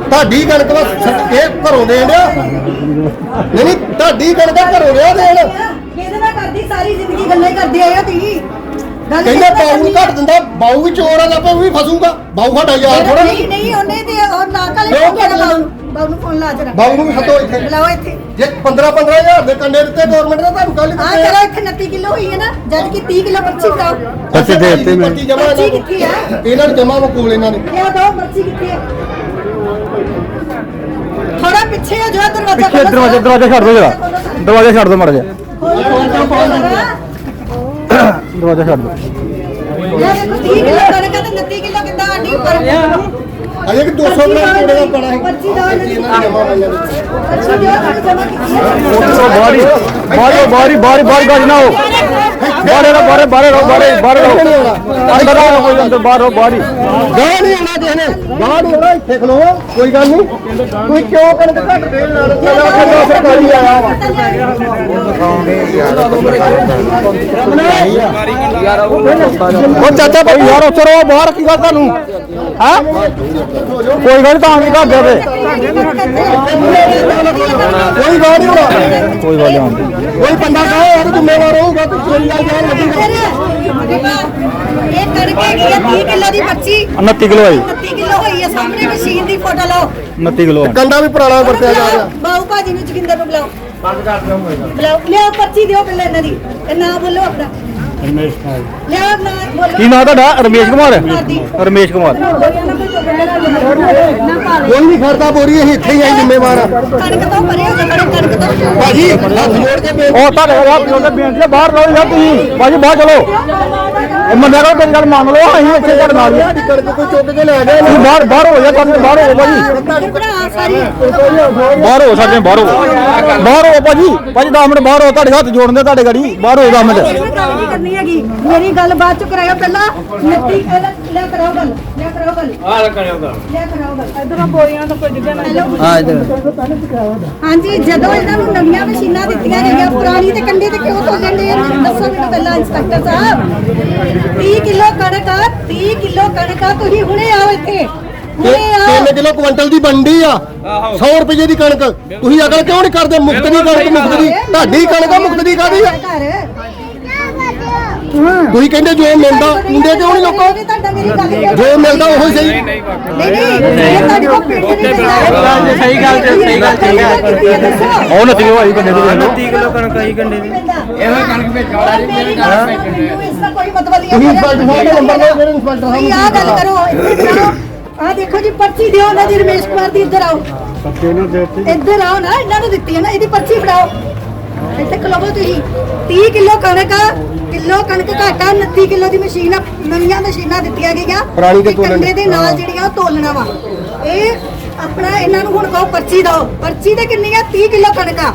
ਤੁਹਾਡੀ ਕਣਕ ਦਾ ਸ- ਇਹ ਘਰੋਂ ਦੇਣ ਡਿਆ? ਨਹੀਂ ਨਹੀਂ ਤੁਹਾਡੀ ਕਣਕ ਦਾ ਘਰੋਂ ਰਿਹਾ ਦੇਣ? ਇਹਦੇ ਨਾਲ ਕਰਦੀ ਸਾਰੀ ਜ਼ਿੰਦਗੀ ਗੱਲਾਂ ਹੀ ਕਰਦੇ ਹੋ ਤੁਸੀਂ। ਗੱਲ ਕਹਿੰਦਾ ਕਿੱਦਾਂ ਬਾਊ ਕਰਨੀ ਘੱਟ ਦਿੰਦਾ ਬਾਊ ਵੀ ਚੋਰ ਆ ਲੱਪੇ ਉਹ ਵੀ ਫਸੂਗਾ। ਬਾਊ ਸਾਡਾ ਯਾਰ ਥੋੜਾ ਨਹੀਂ ਨਹੀਂ ਉਹਨੇ ਤੇ ਉਹ ਨਾ ਕਾਲੇ ਫੋਨ? ਬਾਉ ਨੂੰ। ਬਾਉ ਨੂੰ ਫੋਨ ਲਾ ਜਰਾ। ਬਾਊ ਨੂੰ ਵੀ ਸੱਦੋ ਇੱਥੇ। ਬੁਲਾਓ ਇੱਥੇ। ਜੇ 15 15000 ਦੇ ਕੰਡੇ ਦਿੱਤੇ ਗਵਰਨਮੈਂਟ ਨੇ ਤੁਹਾਨੂੰ ਕੱਲ ਆ। ਕਰੋ ਇੱਥੇ 29 ਕਿਲੋ ਹੋਈ ਹੈ ਨਾ ਜਦ ਕਿ 30 ਕਿਲੋ ਪਰਚੀ ਕਰਾਓ। ਪਰਚੀ ਦੇ ਦਿੱਤੇ ਮੈਂ। ਪਰਚੀ ਕਿੱਥੇ ਆ? ਇਹਨਾਂ ਨੂੰ ਜਮਾ ਵਕੂਲ ਇਹਨਾਂ ਨੇ। ਇਹ ਦੋ ਪਰਚੀ ਕਿੱਥੇ ਹੈ ਥੋੜਾ ਪਿੱਛੇ ਹੋ ਜਾਓ ਦਰਵਾਜ਼ਾ ਪਿੱਛੇ ਦਰਵਾਜ਼ਾ ਦਰਵਾਜ਼ਾ ਛੱਡ ਦਿਓ ਜਰਾ। ਦਰਵਾਜ਼ਾ ਛੱਡ ਦਿਓ ਮੜ ਜਾ ਦਰਵਾਜ਼ਾ ਛੱਡ ਦਿਓ ਇਹ ਦੇਖੋ 30 ਕਿਲੋ ਕਣਕ ਤੇ 29 ਕਿਲੋ ਕਿੱਦਾਂ ਆਂਡੀ ਉੱਪਰ ਅਜੇ ਕਿ 200 ਗ੍ਰਾਮ ਤੋੜੇ ਦਾ ਬੜਾ ਹੈ। ਪਰਚੀ ਦਾ ਇਹਨਾਂ ਨੇ ਜਮਾ ਪਾਈਆਂ ਨੇ ਪਰਚੀ ਦਿਓ ਜਮਾ ਕੀਤੀ ਬਾਰੀ ਬਾਰੀ ਬਾਰੀ ਬਾਰੀ ਬਾਰੀ ਗੱਜ ਨਾ ਹੋ। ਬਾਰੇ ਰਹੋ ਬਾਰੇ ਬਾਰੇ ਰਹੋ ਬਾਰੇ ਬਾਰੇ ਰਹੋ। ਅੰਦਰ ਆਓ ਕੋਈ ਅੰਦਰ ਬਾਹਰ ਰਹੋ ਬਾਰੀ। ਗਾਹ ਨਹੀਂ ਆਉਣਾ ਕਿਸੇ ਨੇ। ਗਾਹ ਨਹੀਂ ਆਉਣਾ ਇੱਥੇ ਖਲੋ। ਕੋਈ ਗੱਲ ਨਹੀਂ। ਕੋਈ ਕਿਉਂ ਕਣਕ ਘੱਟ ਦੇਣ ਨਾਲ ਚਲਾ ਕੇ ਸਰਕਾਰੀ ਆਇਆ ਵਾ ਉਹ ਚਾਚਾ ਭਾਈ ਯਾਰ ਉੱਥੇ ਰਹੋ ਬਾਹਰ ਕੀ ਗੱਲ ਤੁਹਾਨੂੰ? ਹਾਂ? ਕੋਈ ਗੱਲ ਤਾਂ ਵੀ ਘਰ ਦੇ ਦੇ ਕੋਈ ਗਾਹ ਨਹੀਂ ਹੋਣਾ। ਕੋਈ ਗੱਲ ਨਹੀਂ ਕੋਈ ਬੰਦਾ ਕਹੇ ਯਾਰ ਜ਼ਿੰਮੇਵਾਰ ਹੋਊਗਾ ਤੂੰ ਚੋਰੀ ਆ ਜਾਣ ਲੱਗੂਗਾ ਇਹ ਤੜਕੇ ਕੀ ਹੈ 30 ਕਿਲੋ ਦੀ ਪਰਚੀ 29 ਕਿਲੋ ਆਈ। 29 ਕਿਲੋ ਹੋਈ ਹੈ ਸਾਹਮਣੇ ਮਸ਼ੀਨ ਦੀ ਫੋਟੋ ਲਓ। 29 ਕਿਲੋ ਕੰਡਾ ਵੀ ਪੁਰਾਣਾ ਵਰਤਿਆ ਜਾ ਰਿਹਾ। ਬਾਉ ਭਾਜੀ ਨੂੰ ਜਗਿੰਦਰ ਨੂੰ ਬੁਲਾਓ। ਬੁਲਾਓ ਲਿਆਓ ਪਰਚੀ ਦਿਓ ਪਹਿਲਾਂ ਇਹਨਾਂ ਦੀ ਇਹ ਨਾਂ ਬੋਲੋ ਆਪਣਾ। ਲਿਆਓ ਨਾ ਬੋਲੋ ਕੀ ਨਾਂ ਤੁਹਾਡਾ? ਰਮੇਸ਼ ਕੁਮਾਰ? ਰਮੇਸ਼ ਕੁਮਾਰ। ਕੋਈ ਨਹੀਂ ਖੜਦਾ ਬੋਰੀ ਅਸੀਂ ਇੱਥੇ ਹੀ ਆਈ ਜ਼ਿੰਮੇਵਾਰ ਆ। ਕਣਕ ਤੋਂ ਪਰੇ ਹੋ ਜਾ ਕਣਕ ਤੋਂ। ਭਾਜੀ ਹੱਥ ਜੋੜ ਕੇ ਬੇਨਤੀ ਉਹ ਤੁਹਾਡੇ ਯਾਰ ਉਹਦੇ ਬੇਨਤੀ ਹੈ, ਬਾਹਰ ਰਹੋ ਯਾਰ ਤੁਸੀਂ ਬਾਜੀ ਬਾਹਰ ਚਲੋ। ਇਹ ਮੰਨਿਆ ਕਰੋ ਤੇਰੀ ਗੱਲ ਮੰਨ ਲਓ ਅਸੀਂ ਇੱਥੇ ਤੁਹਾਡੇ ਨਾਲ। ਸਾਡੀ ਕਣਕ ਕੋਈ ਚੁੱਕ ਕੇ ਲੈ ਗਿਆ ਤੁਸੀਂ ਬਾਹਰ ਬਾਹਰ ਹੋ ਜਾ ਤੁਹਾਨੂੰ ਬਾਹਰ ਹੋ ਸਾਰੀ ਬਾਹਰ ਹੋ ਸਕਦੇ ਬਾਹਰ ਹੋ। ਬਾਹਰ ਹੋ ਭਾਜੀ। ਭਾਜੀ 10 ਮਿੰਟ ਬਾਹਰ ਹੋ ਤੁਹਾਡੇ ਹੱਥ ਜੋੜਦੇ ਤੁਹਾਡੇ ਗੜੀ। ਬਾਹਰ ਹੋ 10 ਮਿੰਟ। ਨਹੀਂ ਹੈਗੀ। ਮੇਰੀ ਗੱਲ ਬਾਅਦ ਚ ਕਰਾਇਓ ਪਹਿਲਾਂ। ਮਿੱਟੀ ਲੈ ਕਰਾਓ ਗੱਲ ਲੈ ਕਰਾਓ ਗੱਲ। ਆ ਲੈ ਕਰਾਓ ਗੱਲ। ਲੈ ਕਰਾਓ ਗੱਲ। ਇਧਰੋਂ ਬੋਰੀਆਂ ਤੋਂ ਕੋਈ ਡਿੱਗਿਆ ਨਾ ਹਾਂ ਹਾਂਜੀ ਜਦੋਂ ਇਹਨਾਂ ਨੂੰ ਨਵੀਆਂ ਮਸ਼ੀਨਾਂ ਦਿੱਤੀਆਂ ਗਈਆਂ ਪੁਰਾਣੀ ਤੇ ਕੰਡੇ ਤੇ ਕਿਉਂ ਤੋਂ ਲੈਂਦੇ ਆ? ਦੱਸੋ ਮੈਨੂੰ ਪਹਿਲਾਂ ਇੰਸਪੈਕਟਰ ਸਾਹਿਬ। 30 ਕਿਲੋ ਕਣਕ ਆ 30 ਕਿਲੋ ਕਣਕ ਆ ਤੁਸੀਂ ਹੁਣੇ ਆਓ ਇੱਥੇ। ਹੁਣੇ ਆਓ। 3 ਕਿਲੋ ਕੁਇੰਟਲ ਦੀ ਬਣਦੀ ਆ। 100 ਰੁਪਏ ਦੀ ਕਣਕ। ਤੁਸੀਂ ਅਗਲ ਕਿਉਂ ਨਹੀਂ ਕਰਦੇ? ਮੁਫਤ ਦੀ ਕਣਕ ਮੁਫਤ ਦੀ। ਤੁਹਾਡੀ ਕਣਕ ਆ, ਮੁਫਤ ਦੀ ਕਾਦੀ ਆ? ਤੁਸੀਂ ਕਹਿੰਦੇ ਜੋ ਮਿਲਦਾ ਹੁੰਦੇ ਕਿਉਂ ਨਹੀਂ ਲੋਕੋ ਮੇਰੀ ਜੋ ਮਿਲਦਾ ਉਹੋ ਸਹੀ। ਨਹੀਂ ਨਹੀਂ ਸਹੀ ਗੱਲ ਤੇ ਸਹੀ ਗੱਲ ਠੀਕ ਹੈ ਉਹ ਨਤੀ ਹੋਈ ਕੰਨੇ ਦੀ। 30 ਕਿਲੋ ਕਣਕ ਆਈ ਕੰਡੇ ਦੀ। ਇਹੋ ਕਣਕ ਵੇਚਣਾ ਮੇਰੀ ਗੱਲ ਮੈਨੂੰ ਇਸ ਦਾ ਕੋਈ ਮਤਲਬ ਨਹੀਂ ਤੁਸੀਂ ਇੰਸਪੈਕਟਰ ਸਾਹਿਬ ਦਾ ਨੰਬਰ ਲਓ ਫਿਰ ਇੰਸਪੈਕਟਰ ਸਾਹਿਬ ਤੁਸੀਂ ਆਹ ਗੱਲ ਕਰੋ ਆ ਦੇਖੋ ਜੀ ਪਰਚੀ ਦਿਓ ਉਹਨਾਂ ਦੀ ਰਮੇਸ਼ ਕੁਮਾਰ ਦੀ ਇੱਧਰ ਆਓ। ਇੱਧਰ ਆਓ ਨਾ ਇਹਨਾਂ ਨੂੰ ਦਿੱਤੀ ਹੈ ਨਾ ਇਹਦੀ ਪਰਚੀ ਫੜਾਓ। ਇੱਥੇ ਖਲੋਵੋ ਤੁਸੀਂ। 30 ਕਿਲੋ ਕਣਕ ਆ ਕਿਲੋ ਕਣਕ ਘਾਟਾ 29 ਕਿਲੋ ਦੀ ਮਸ਼ੀਨ ਨਵੀਆਂ ਮਸ਼ੀਨਾਂ ਦਿੱਤੀਆਂ ਗਈਆਂ ਤੇ ਤੇ ਤੋਲਣ ਕੰਡੇ ਦੇ ਨਾਲ ਜਿਹੜੀਆਂ ਉਹ ਤੋਲਣਾ ਵਾ। ਇਹ ਆਪਣਾ ਇਹਨਾਂ ਨੂੰ ਹੁਣ ਕਹੋ ਪਰਚੀ ਦਿਓ। ਪਰਚੀ ਤੇ ਕਿੰਨੀ ਆ? 30 ਕਿਲੋ ਕਣਕ ਆ।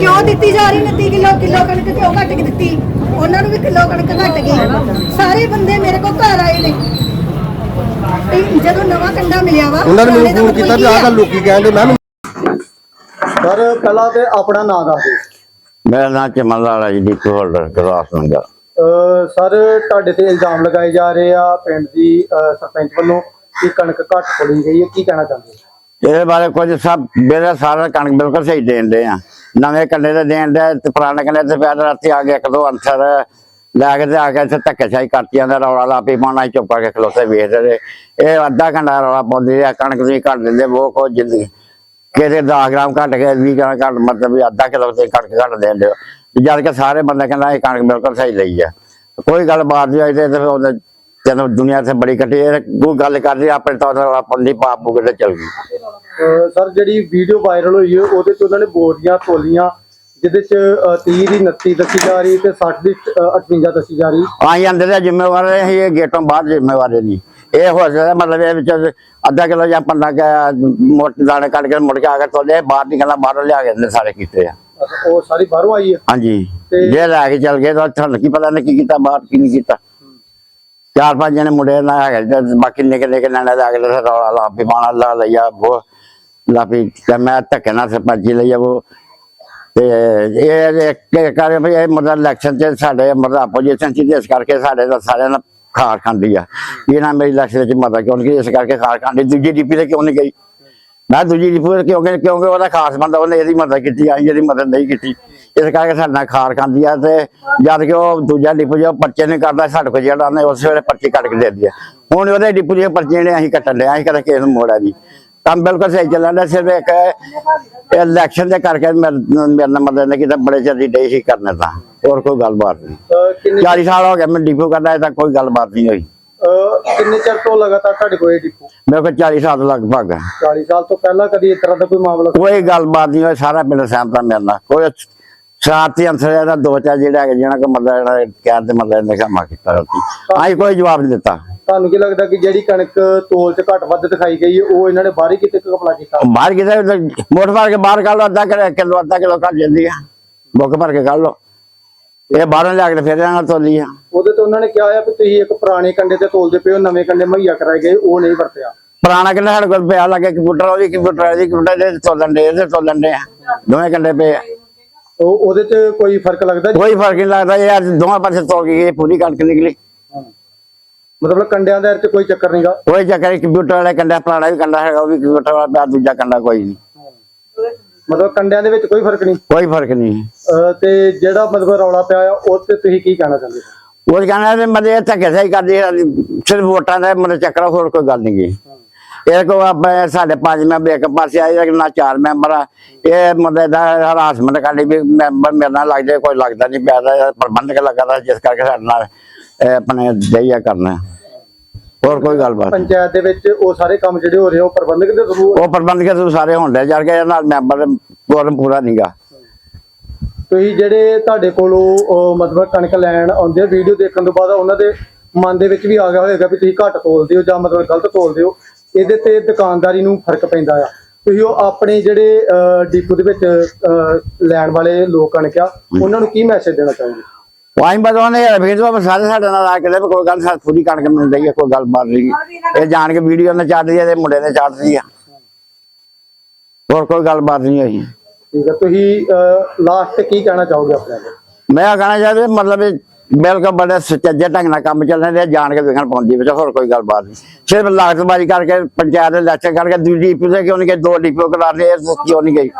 ਕਿਉਂ ਦਿੱਤੀ ਜਾ ਰਹੀ? 29 ਕਿਲੋ ਕਿਲੋ ਕਣਕ ਕਿਉਂ ਘੱਟ ਕੇ ਦਿੱਤੀ? ਉਹਨਾਂ ਨੂੰ ਵੀ ਕਿਲੋ ਕਣਕ ਘੱਟ ਗਈ। ਸਾਰੇ ਬੰਦੇ ਮੇਰੇ ਕੋਲ ਘਰ ਆਏ ਨੇ। ਤੇ ਜਦੋਂ ਨਵਾਂ ਕੰਡਾ ਮਿਲਿਆ ਵਾ ਉਹਨਾਂ ਨੇ ਮੈਨੂੰ ਦਾ ਫੋਨ ਕੀਤਾ ਵੀ ਆਹ ਗੱਲ ਲੋਕੀ ਕਹਿੰਦੇ ਮੈਂ ਸਰ ਪਹਿਲਾਂ ਤੇ ਆਪਣਾ ਨਾਂ ਦੱਸ ਦਿਓ। ਮੇਰਾ ਨਾਮ ਚਮਨ ਲਾਲਾ ਜੀ ਦੀਪੂ ਹੋਲਡਰ ਗਲਾਸ ਨੰਗਲ ਸਰ ਤੁਹਾਡੇ ਤੇ ਇਲਜ਼ਾਮ ਲਗਾਏ ਜਾ ਰਹੇ ਆ ਪਿੰਡ ਦੀ ਅਹ, ਸਰਪੰਚ ਵੱਲੋਂ ਕਿ ਕਣਕ ਘੱਟ ਖੋਲੀ ਗਈ ਹੈ ਕੀ ਕਹਿਣਾ ਚਾਹੁੰਦੇ ਹੋ? ਇਹਦੇ ਬਾਰੇ ਕੁਝ ਸਭ ਮੇਰੇ ਸਾਰਾ ਕਣਕ ਬਿਲਕੁਲ ਸਹੀ ਦੇਣ ਦੇ ਆ। ਨਵੇਂ ਕੰਡੇ ਤੇ ਦੇਣ ਦੇ ਤੇ ਪੁਰਾਣੇ ਕੰਡੇ ਤੇ ਪਿਆ ਰਾਤੀ ਆ ਕੇ ਇੱਕ ਦੋ ਅੰਸਰ। ਲੈ ਕੇ ਤੇ ਆ ਕੇ ਇੱਥੇ ਧੱਕੇਸ਼ਾਹੀ ਕਰਤੀਆਂ ਦਾ ਰੌਲਾ ਲਾ ਪਈ ਪਾਉਣਾ ਚੁੱਪ ਕਰਕੇ ਖਲੋਤੇ ਵੇਖਦੇ ਰਹੇ। ਇਹ ਅੱਧਾ ਘੰਟਾ ਰੌਲਾ ਪਾਉਂਦੇ ਆ ਕਣਕ ਤੁਸੀਂ ਘੱਟ ਦਿੰਦੇ ਉਹ ਕੋ ਜ਼ਿੰਦਗੀ। ਕਿਤੇ 10 ਗ੍ਰਾਮ ਘੱਟ ਕੇ 20 ਗ੍ਰਾਮ ਘੱਟ ਮਤਲਬ ਵੀ ਅੱਧਾ ਕਿਲੋ ਤੇ ਕਣਕ ਘੱਟ ਦੇਣ ਦਿਓ। ਜਦ ਕਿ ਸਾਰੇ ਬੰਦੇ ਕਹਿੰਦਾ ਇਹ ਕਣਕ ਬਿਲਕੁਲ ਸਹੀ ਲਈ ਆ। ਕੋਈ ਗੱਲ ਬਾਤ ਨਹੀਂ ਆਈ ਤੇ ਜਦੋਂ ਦੁਨੀਆ ਤੇ ਬੜੀ ਕੱਟੀ ਕੋਈ ਗੱਲ ਕਰਦੀ ਆਪਣੇ ਤੌਰ ਤੇ ਆਪਣੀ ਪਾਪ ਬੁਗੇ ਤੇ ਚਲ ਗਈ। ਸਰ ਜਿਹੜੀ ਵੀਡੀਓ ਵਾਇਰਲ ਹੋਈ ਹੈ ਉਹਦੇ ਚ ਉਹਨਾਂ ਨੇ ਬੋਰੀਆਂ ਤੋਲੀਆਂ ਜਿਹਦੇ ਚ ਅਹ, 30 ਦੀ 29 ਦੱਸੀ ਜਾ ਰਹੀ ਤੇ 60 ਦੀ ਅਹ, 58 ਦੱਸੀ ਜਾ ਰਹੀ। ਆਈ ਦੇ ਜ਼ਿੰਮੇਵਾਰ ਇਹ ਇਹ ਗੇਟੋਂ ਬਾਹਰ ਜ਼ਿੰਮੇਵਾਰ ਨਹੀਂ। ਇਹ ਹੋ ਸਕਦਾ ਮਤਲਬ ਇਹ ਵਿੱਚ ਅੱਧਾ ਕਿਲੋ ਜਾਂ ਪੰਨਾ ਕਿ ਮੋਟੇ ਦਾਣੇ ਕੱਢ ਕੇ ਮੁੜ ਕੇ ਆ ਕੇ ਤੋਲੇ ਬਾਹਰ ਨਿਕਲਣਾ ਬਾਹਰੋਂ ਲਿਆ ਕੇ ਦਿੰਦੇ ਸਾਰੇ ਕੀਤੇ ਆ। ਉਹ ਸਾਰੀ ਬਾਹਰੋਂ ਆਈ ਹੈ? ਹਾਂਜੀ। ਤੇ- ਜੇ ਲੈ ਕੇ ਚੱਲ ਗਏ ਤਾਂ ਤੁਹਾਨੂੰ ਕੀ ਪਤਾ ਨੇ ਕੀ ਕੀਤਾ ਬਾਹਰ ਕੀ ਨਹੀਂ ਕੀਤਾ। ਚਾਰ ਪੰਜ ਜਣੇ ਮੁੰਡੇ ਨਾ ਹੈਗੇ ਤੇ ਬਾਕੀ ਨਿੱਕੇ ਨਿੱਕੇ ਨਾਨੇ ਦਾ ਅਗਲੇ ਦਾ ਰੌਲਾ ਲਾ ਵੀ ਬਾਣਾ ਲਾ ਲਿਆ ਉਹ ਲਾ ਵੀ ਤੇ ਮੈਂ ਧੱਕੇ ਨਾਲ ਸਰਪੰਚੀ ਲਈ ਉਹ ਤੇ ਇਹ ਇੱਕ ਕਰੇ ਵੀ ਇਹ ਮਤਲਬ ਇਲੈਕਸ਼ਨ ਚ ਸਾਡੇ ਮਤਲਬ ਆਪੋਜੀਸ਼ਨ ਚ ਇਸ ਕਰਕੇ ਸਾਡੇ ਦਾ ਸਾਰਿਆਂ ਨਾਲ ਖਾਰ ਖਾਂਦੀ ਆ। ਇਹ ਨਾ ਮੇਰੀ ਇਲੈਕਸ਼ਨ ਚ ਮਤਾ ਕਿਉਂਕਿ ਇਸ ਕਰਕੇ ਖਾਰ ਖਾਂਦੀ ਦੂਜੀ ਡੀਪੀ ਤੇ ਕਿਉਂ ਨਹੀਂ ਗਈ? ਮੈਂ ਦੂਜੀ ਰਿਪੋਰਟ ਕਿਉਂਕਿ ਕਿਉਂਕਿ ਉਹਦਾ ਖਾਸ ਬੰਦਾ ਉਹਨੇ ਇਹਦੀ ਮਦਦ ਕੀਤੀ, ਆਈ ਇਹਦੀ ਮਦਦ ਨਹੀਂ ਕੀਤੀ। ਇਸ ਕਰਕੇ ਸਾਡੇ ਨਾਲ ਖਾਰ ਖਾਂਦੀ ਆ ਤੇ ਜਦ ਕਿ ਉਹ ਦੂਜਾ ਡਿਪੂ ਜੋ ਪਰਚੇ ਨਹੀਂ ਕਰਦਾ, ਸਾਡੇ ਕੋਲ ਜਿਹੜਾ ਨੇ ਉਸ ਵੇਲੇ ਪਰਚੀ ਕੱਟ ਕੇ ਦੇ ਦਿੰਦੀ ਆ। ਹੁਣ ਉਹਦੇ ਡਿਪੂ ਦੀਆਂ ਪਰਚੀਆਂ ਨੇ ਅਸੀਂ ਕੱਟਣ ਲਿਆ ਅਸੀਂ ਕਦੇ ਕੇਸ ਮੋੜਿਆ ਨਹੀਂ। ਕੰਮ ਬਿਲਕੁਲ ਸਹੀ ਚੱਲਣ ਡਿਆ, ਸਿਰਫ ਇੱਕ ਇਲੈਕਸ਼ਨ ਦੇ ਕਰਕੇ ਮੇਰੇ ਮੇਰੇ ਨਾਲ ਮਦਦ ਨਹੀਂ ਕੀਤਾ, ਬੜੇ ਚਿਰ ਦੀ ਡੇ ਸੀ ਕਰਨੇ ਤਾਂ। ਹੋਰ ਕੋਈ ਗੱਲਬਾਤ ਨਹੀਂ। ਅਹ, ਕਿੰਨੇ 40 ਸਾਲ ਹੋ ਗਏ ਮੈਂ ਡਿਪੂ ਕਰਦਾ ਅਜੇ ਤੱਕ ਕੋਈ ਗੱਲਬਾਤ ਨਹੀਂ ਹੋਈ। ਅਹ, ਕਿੰਨੇ ਚਿਰ ਤੋਂ ਲਗਾਤਾਰ ਤੁਹਾਡੇ ਕੋਲ ਇਹ ਡਿਪੂ ਮੇਰੇ ਕੋਲ 40 ਸਾਲ ਤੋਂ ਲਗਭਗ। ਹੈ 40 ਸਾਲ ਤੋਂ ਪਹਿਲਾਂ ਕਦੀ ਇਸ ਤਰ੍ਹਾਂ ਦਾ ਕੋਈ ਮਾਮਲਾ ਕੋਈ ਗੱਲਬਾਤ ਨਹੀਂ ਹੋਈ ਸਾਰਾ ਪਿੰਡ ਸਹਿਮਤਾ ਮੇਰੇ ਨਾਲ। ਕੋਈ ਸ਼ਰਾਰਤੀ ਅੰਸਰ ਇਹਦਾ ਦੋ ਚਾਰ ਜਿਹੜੇ ਹੈਗੇ ਜਿਹਨਾਂ ਕੋ ਮਤਲਬ ਇਹਨਾਂ ਕਹਿਣ ਤੇ ਮਤਲਬ ਇਹਨੇ ਕੰਮ ਕੀਤਾ ਰਾਤੀ ਆਈ ਕੋਈ ਜਵਾਬ ਨਹੀਂ ਦਿੱਤਾ। ਤੁਹਾਨੂੰ ਕੀ ਲੱਗਦਾ ਕਿ ਜਿਹੜੀ ਕਣਕ ਤੋਲ 'ਚ ਘੱਟ ਵੱਧ ਦਿਖਾਈ ਗਈ ਹੈ ਉਹ ਇਹਨਾਂ ਨੇ ਬਾਹਰ ਹੀ ਕਿਤੇ ਕਪੜਾ ਕੀਤਾ? ਬਾਹਰ ਕਿਤੇ ਮੋਟਰ ਮਾਰ ਕੇ ਬਾਹਰ ਕੱਢ ਲਓ ਅੱਧਾ ਕਿਲੋ ਕਿਲੋ ਅੱਧਾ ਕਿਲੋ ਕੱਢ ਜਾਂਦੀ ਆ। ਬੁੱਕ ਭਰ ਕੇ ਕੱਢ ਲਓ। ਇਹ ਬਾਹਰੋਂ ਲਿਆ ਕੇ ਫਿਰ ਇਹਨਾਂ ਤੋਲੀ ਆ। ਉਹਦੇ ਤੇ ਉਹਨਾਂ ਨੇ ਕਿਹਾ ਆ ਕਿ ਤੁਸੀਂ ਇੱਕ ਪੁਰਾਣੇ ਕੰਡੇ ਤੇ ਤੋਲਦੇ ਪਏ ਹੋ ਨਵੇਂ ਕੰਡੇ ਮੁਹੱਈਆ ਕਰਾਏ ਗਏ ਉਹ ਨਹੀਂ ਵਰਤਿਆ। ਪੁਰਾਣਾ ਕਿੰਨਾ ਸਾਡੇ ਕੋਲ ਪਿਆ ਲੱਗੇ ਕੰਪਿਊਟਰ ਉਹਦੀ ਕੰਪਿਊਟਰ ਦੀ ਕੰਪਿਊਟਰ ਦੇ ਤੋਲਣ ਦੇ ਇਹਦੇ ਤੋਲਣ ਦੇ ਦੋਵੇਂ ਕੰਡੇ ਪਏ ਆ। ਉਹ ਉਹਦੇ 'ਚ ਕੋਈ ਫ਼ਰਕ ਲੱਗਦਾ? ਕੋਈ ਫ਼ਰਕ ਨਹੀਂ ਲੱਗਦਾ ਇਹ ਅੱਜ ਦੋਵਾਂ ਪਾਸੇ ਤੋਲ ਗਈ, ਪੂਰੀ ਕਣਕ ਨਿਕਲੀ। ਮਤਲਬ ਕੰਡਿਆਂ ਦੇ ਵਿੱਚ ਕੋਈ ਚੱਕਰ ਨਹੀਂਗਾ ਕੋਈ ਚੱਕਰ ਕੰਪਿਊਟਰ ਵਾਲੇ ਕੰਡਾ ਪੁਰਾਣਾ ਵੀ ਕੰਡਾ ਹੈਗਾ ਉਹ ਵੀ ਕੰਪਿਊਟਰ ਵਾਲਾ ਪਿਆ ਦੂਜਾ ਕੰਡਾ ਕੋਈ ਨਹੀਂ। ਮਤਲਬ ਕੰਡਿਆਂ ਦੇ ਵਿੱਚ ਕੋਈ ਫ਼ਰਕ ਨਹੀਂ? ਕੋਈ ਫ਼ਰਕ ਨਹੀਂ। ਅਹ ਤੇ ਜਿਹੜਾ ਮਤਲਬ ਰੌਲਾ ਪਿਆ ਆ ਉਹ ਤੇ ਤੁਸੀਂ ਕੀ ਕਹਿਣਾ ਚਾਹੁੰਦੇ ਹੋ? ਉਹ ਕਹਿੰਦਾ ਤੇ ਮਦੇ ਇਹ ਧੱਕੇ ਸਹੀ ਕਰਦੀ ਹੈ, ਸਿਰਫ ਵੋਟਾਂ ਦਾ ਮਦੇ ਚੱਕਰ ਹੋਰ ਕੋਈ ਗੱਲ ਨਹੀਂ ਗਈ ਇਹ ਕੋ ਆਪਣੇ ਸਾਡੇ ਪੰਜ ਮੈਂਬਰ ਇੱਕ ਪਾਸੇ ਆਏ ਇੱਕ ਨਾ ਚਾਰ ਮੈਂਬਰ ਆ। ਇਹ ਮਦੇ ਦਾ ਹਰਾਸਮੈਂਟ ਕਰਦੀ ਵੀ ਮੈਂਬਰ ਮੇਰੇ ਨਾਲ ਲੱਗ ਜਾਏ ਕੋਈ ਲੱਗਦਾ ਨਹੀਂ ਪਿਆ ਦਾ ਪ੍ਰਬੰਧਕ ਲੱਗਾ ਦਾ ਜਿਸ ਕਰਕੇ ਸਾਡੇ ਨਾਲ ਇਹ ਆਪਣੇ ਦਈਆ ਕਰਨਾ। ਹੋਰ ਕੋਈ ਗੱਲਬਾਤ ਨਹੀਂ। ਪੰਚਾਇਤ ਦੇ ਵਿੱਚ ਉਹ ਸਾਰੇ ਕੰਮ ਜਿਹੜੇ ਹੋ ਰਹੇ ਉਹ ਪ੍ਰਬੰਧਕ ਦੇ ਥਰੂ ਉਹ ਪ੍ਰਬੰਧਕ ਤੋਂ ਸਾਰੇ ਹੁੰਦੇ ਜਰ ਕੇ ਨਾਲ ਮੈਂਬਰ ਕੋਰਮ ਪੂਰਾ ਨਹੀਂਗਾ ਤੁਸੀਂ ਜਿਹੜੇ ਤੁਹਾਡੇ ਕੋਲੋਂ ਉਹ ਮਤਲਬ ਕਣਕ ਲੈਣ ਆਉਂਦੇ ਵੀਡੀਓ ਦੇਖਣ ਤੋਂ ਬਾਅਦ ਉਹਨਾਂ ਦੇ ਮਨ ਦੇ ਵਿੱਚ ਵੀ ਆ ਗਿਆ ਹੋਵੇਗਾ ਵੀ ਤੁਸੀਂ ਘੱਟ ਤੋਲਦੇ ਹੋ ਜਾਂ ਮਤਲਬ ਗਲਤ ਤੋਲਦੇ ਹੋ ਇਹਦੇ ਤੇ ਦੁਕਾਨਦਾਰੀ ਨੂੰ ਫ਼ਰਕ ਪੈਂਦਾ ਆ। ਤੁਸੀਂ ਉਹ ਆਪਣੇ ਜਿਹੜੇ ਅਹ, ਡਿਪੂ ਦੇ ਵਿੱਚ ਅਹ, ਲੈਣ ਵਾਲੇ ਲੋਕ ਕਣਕ ਆ ਉਹਨਾਂ ਨੂੰ ਕੀ ਮੈਸੇਜ ਦੇਣਾ ਚਾਹੋਗੇ? ਵਾਈਂ ਬਦੋਨੇ ਫਿਰ ਤੋਂ ਸਾਰੇ ਸਾਡੇ ਨਾਲ ਆ ਕੇ ਲੈ ਕੋਈ ਗੱਲ ਸਾਥ ਪੂਰੀ ਕਣਕ ਮਿਲ ਰਹੀ ਹੈ ਕੋਈ ਗੱਲ ਬਾਤ ਨਹੀਂ ਇਹ ਜਾਣ ਕੇ ਵੀਡੀਓ ਨੇ ਚੜਦੀ ਹੈ ਤੇ ਮੁੰਡੇ ਨੇ ਚੜਦੀ ਆ। ਹੋਰ ਕੋਈ ਗੱਲ ਬਾਤ ਨਹੀਂ ਹੋਈ ਠੀਕ ਹੈ ਤੁਸੀਂ ਲਾਸਟ ਤੇ ਕੀ ਕਹਿਣਾ ਚਾਹੋਗੇ ਆਪਣੇ? ਮੈਂ ਕਹਣਾ ਚਾਹਦੇ ਮਤਲਬ ਬਿਲਕੁਲ ਬੜੇ ਸੁਚੱਜੇ ਢੰਗ ਨਾਲ ਕੰਮ ਚੱਲਣ ਦੇ ਜਾਣ ਕੇ ਵੇਖਣ ਪਾਉਂਦੀ ਵਿੱਚ ਹੋਰ ਕੋਈ ਗੱਲ ਬਾਤ ਨਹੀਂ ਸਿਰਫ ਲਾਗਤਬਾਜ਼ੀ ਕਰਕੇ ਪੰਚਾਇਤ ਦੇ ਇਲੈਕਸ਼ਨ ਕਰਕੇ ਦੂਜੀ ਡੀਪੀ ਤੇ ਕਿਉਂ ਨਹੀਂ ਗਈ ਦੋ ਡੀਪੀ ਕਰਾਣੇ ਕਿਉਂ ਨਹੀਂ ਗਈ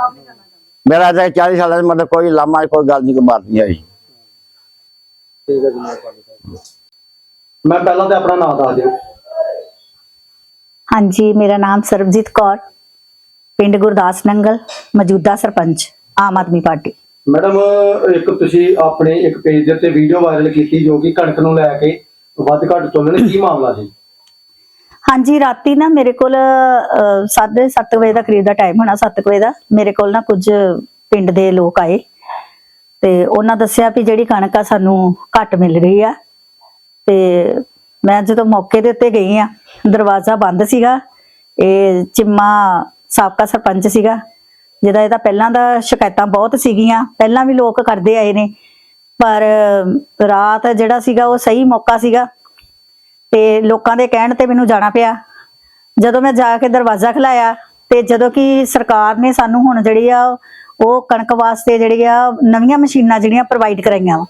ਮੇਰਾ ਤਾਂ 40 ਸਾਲਾਂ ਦੇ ਮਤਲਬ ਕੋਈ ਲਾਮਾ ਕੋਈ ਗੱਲ ਨਹੀਂ ਕੋਈ ਬਾਤ ਨਹੀਂ ਮੈਂ ਪਹਿਲਾਂ ਤੇ ਆਪਣਾ ਨਾਮ ਦੱਸ ਦਿਓ। ਹਾਂਜੀ ਮੇਰਾ ਨਾਮ ਸਰਬਜੀਤ ਕੌਰ ਪਿੰਡ ਗੁਰਦਾਸ ਨੰਗਲ ਮੌਜੂਦਾ ਸਰਪੰਚ ਆਮ ਆਦਮੀ ਪਾਰਟੀ। ਮੈਡਮ ਇੱਕ ਤੁਸੀਂ ਆਪਣੇ ਇੱਕ ਪੇਜ ਦੇ ਉੱਤੇ ਵੀਡੀਓ ਵਾਇਰਲ ਕੀਤੀ ਜੋ ਕਿ ਕਣਕ ਨੂੰ ਲੈ ਕੇ ਵੱਧ ਘੱਟ ਤੋਲਣ ਕੀ ਮਾਮਲਾ ਸੀ? ਹਾਂਜੀ ਰਾਤੀ ਨਾ ਮੇਰੇ ਕੋਲ 7:30 ਵਜੇ ਦਾ ਕਰੀਬ ਦਾ ਟਾਈਮ ਹੋਣਾ 7 ਵਜੇ ਦਾ। ਮੇਰੇ ਕੋਲ ਨਾ ਕੁਝ ਪਿੰਡ ਦੇ ਲੋਕ ਆਏ। ਤੇ ਉਹਨਾਂ ਦੱਸਿਆ ਵੀ ਜਿਹੜੀ ਕਣਕ ਆ ਸਾਨੂੰ ਘੱਟ ਮਿਲ ਰਹੀ ਆ। ਤੇ ਮੈਂ ਜਦੋਂ ਮੌਕੇ ਦੇ ਉੱਤੇ ਗਈ ਆ, ਦਰਵਾਜ਼ਾ ਬੰਦ ਸੀਗਾ, ਇਹ ਚਿੰਮਾ ਸਾਬਕਾ ਸਰਪੰਚ ਸੀਗਾ, ਜਿਹਦਾ ਇਹਦਾ ਪਹਿਲਾਂ ਦਾ ਸ਼ਿਕਾਇਤਾਂ ਬਹੁਤ ਸੀਗੀਆਂ, ਪਹਿਲਾਂ ਵੀ ਲੋਕ ਕਰਦੇ ਆਏ ਨੇ, ਪਰ ਰਾਤ ਜਿਹੜਾ ਸੀਗਾ ਉਹ ਸਹੀ ਮੌਕਾ ਸੀਗਾ ਤੇ ਲੋਕਾਂ ਦੇ ਕਹਿਣ ਤੇ ਮੈਨੂੰ ਜਾਣਾ ਪਿਆ। ਜਦੋਂ ਮੈਂ ਜਾ ਕੇ ਦਰਵਾਜ਼ਾ ਖਲਾਇਆ ਤੇ ਜਦੋਂ ਕਿ ਸਰਕਾਰ ਨੇ ਸਾਨੂੰ ਹੁਣ ਜਿਹੜੀ ਆ ਉਹ ਕਣਕ ਵਾਸਤੇ ਜਿਹੜੀ ਆ, ਨਵੀਆਂ ਮਸ਼ੀਨਾਂ ਜਿਹੜੀਆਂ ਪ੍ਰੋਵਾਈਡ ਕਰਾਈਆਂ ਵਾ।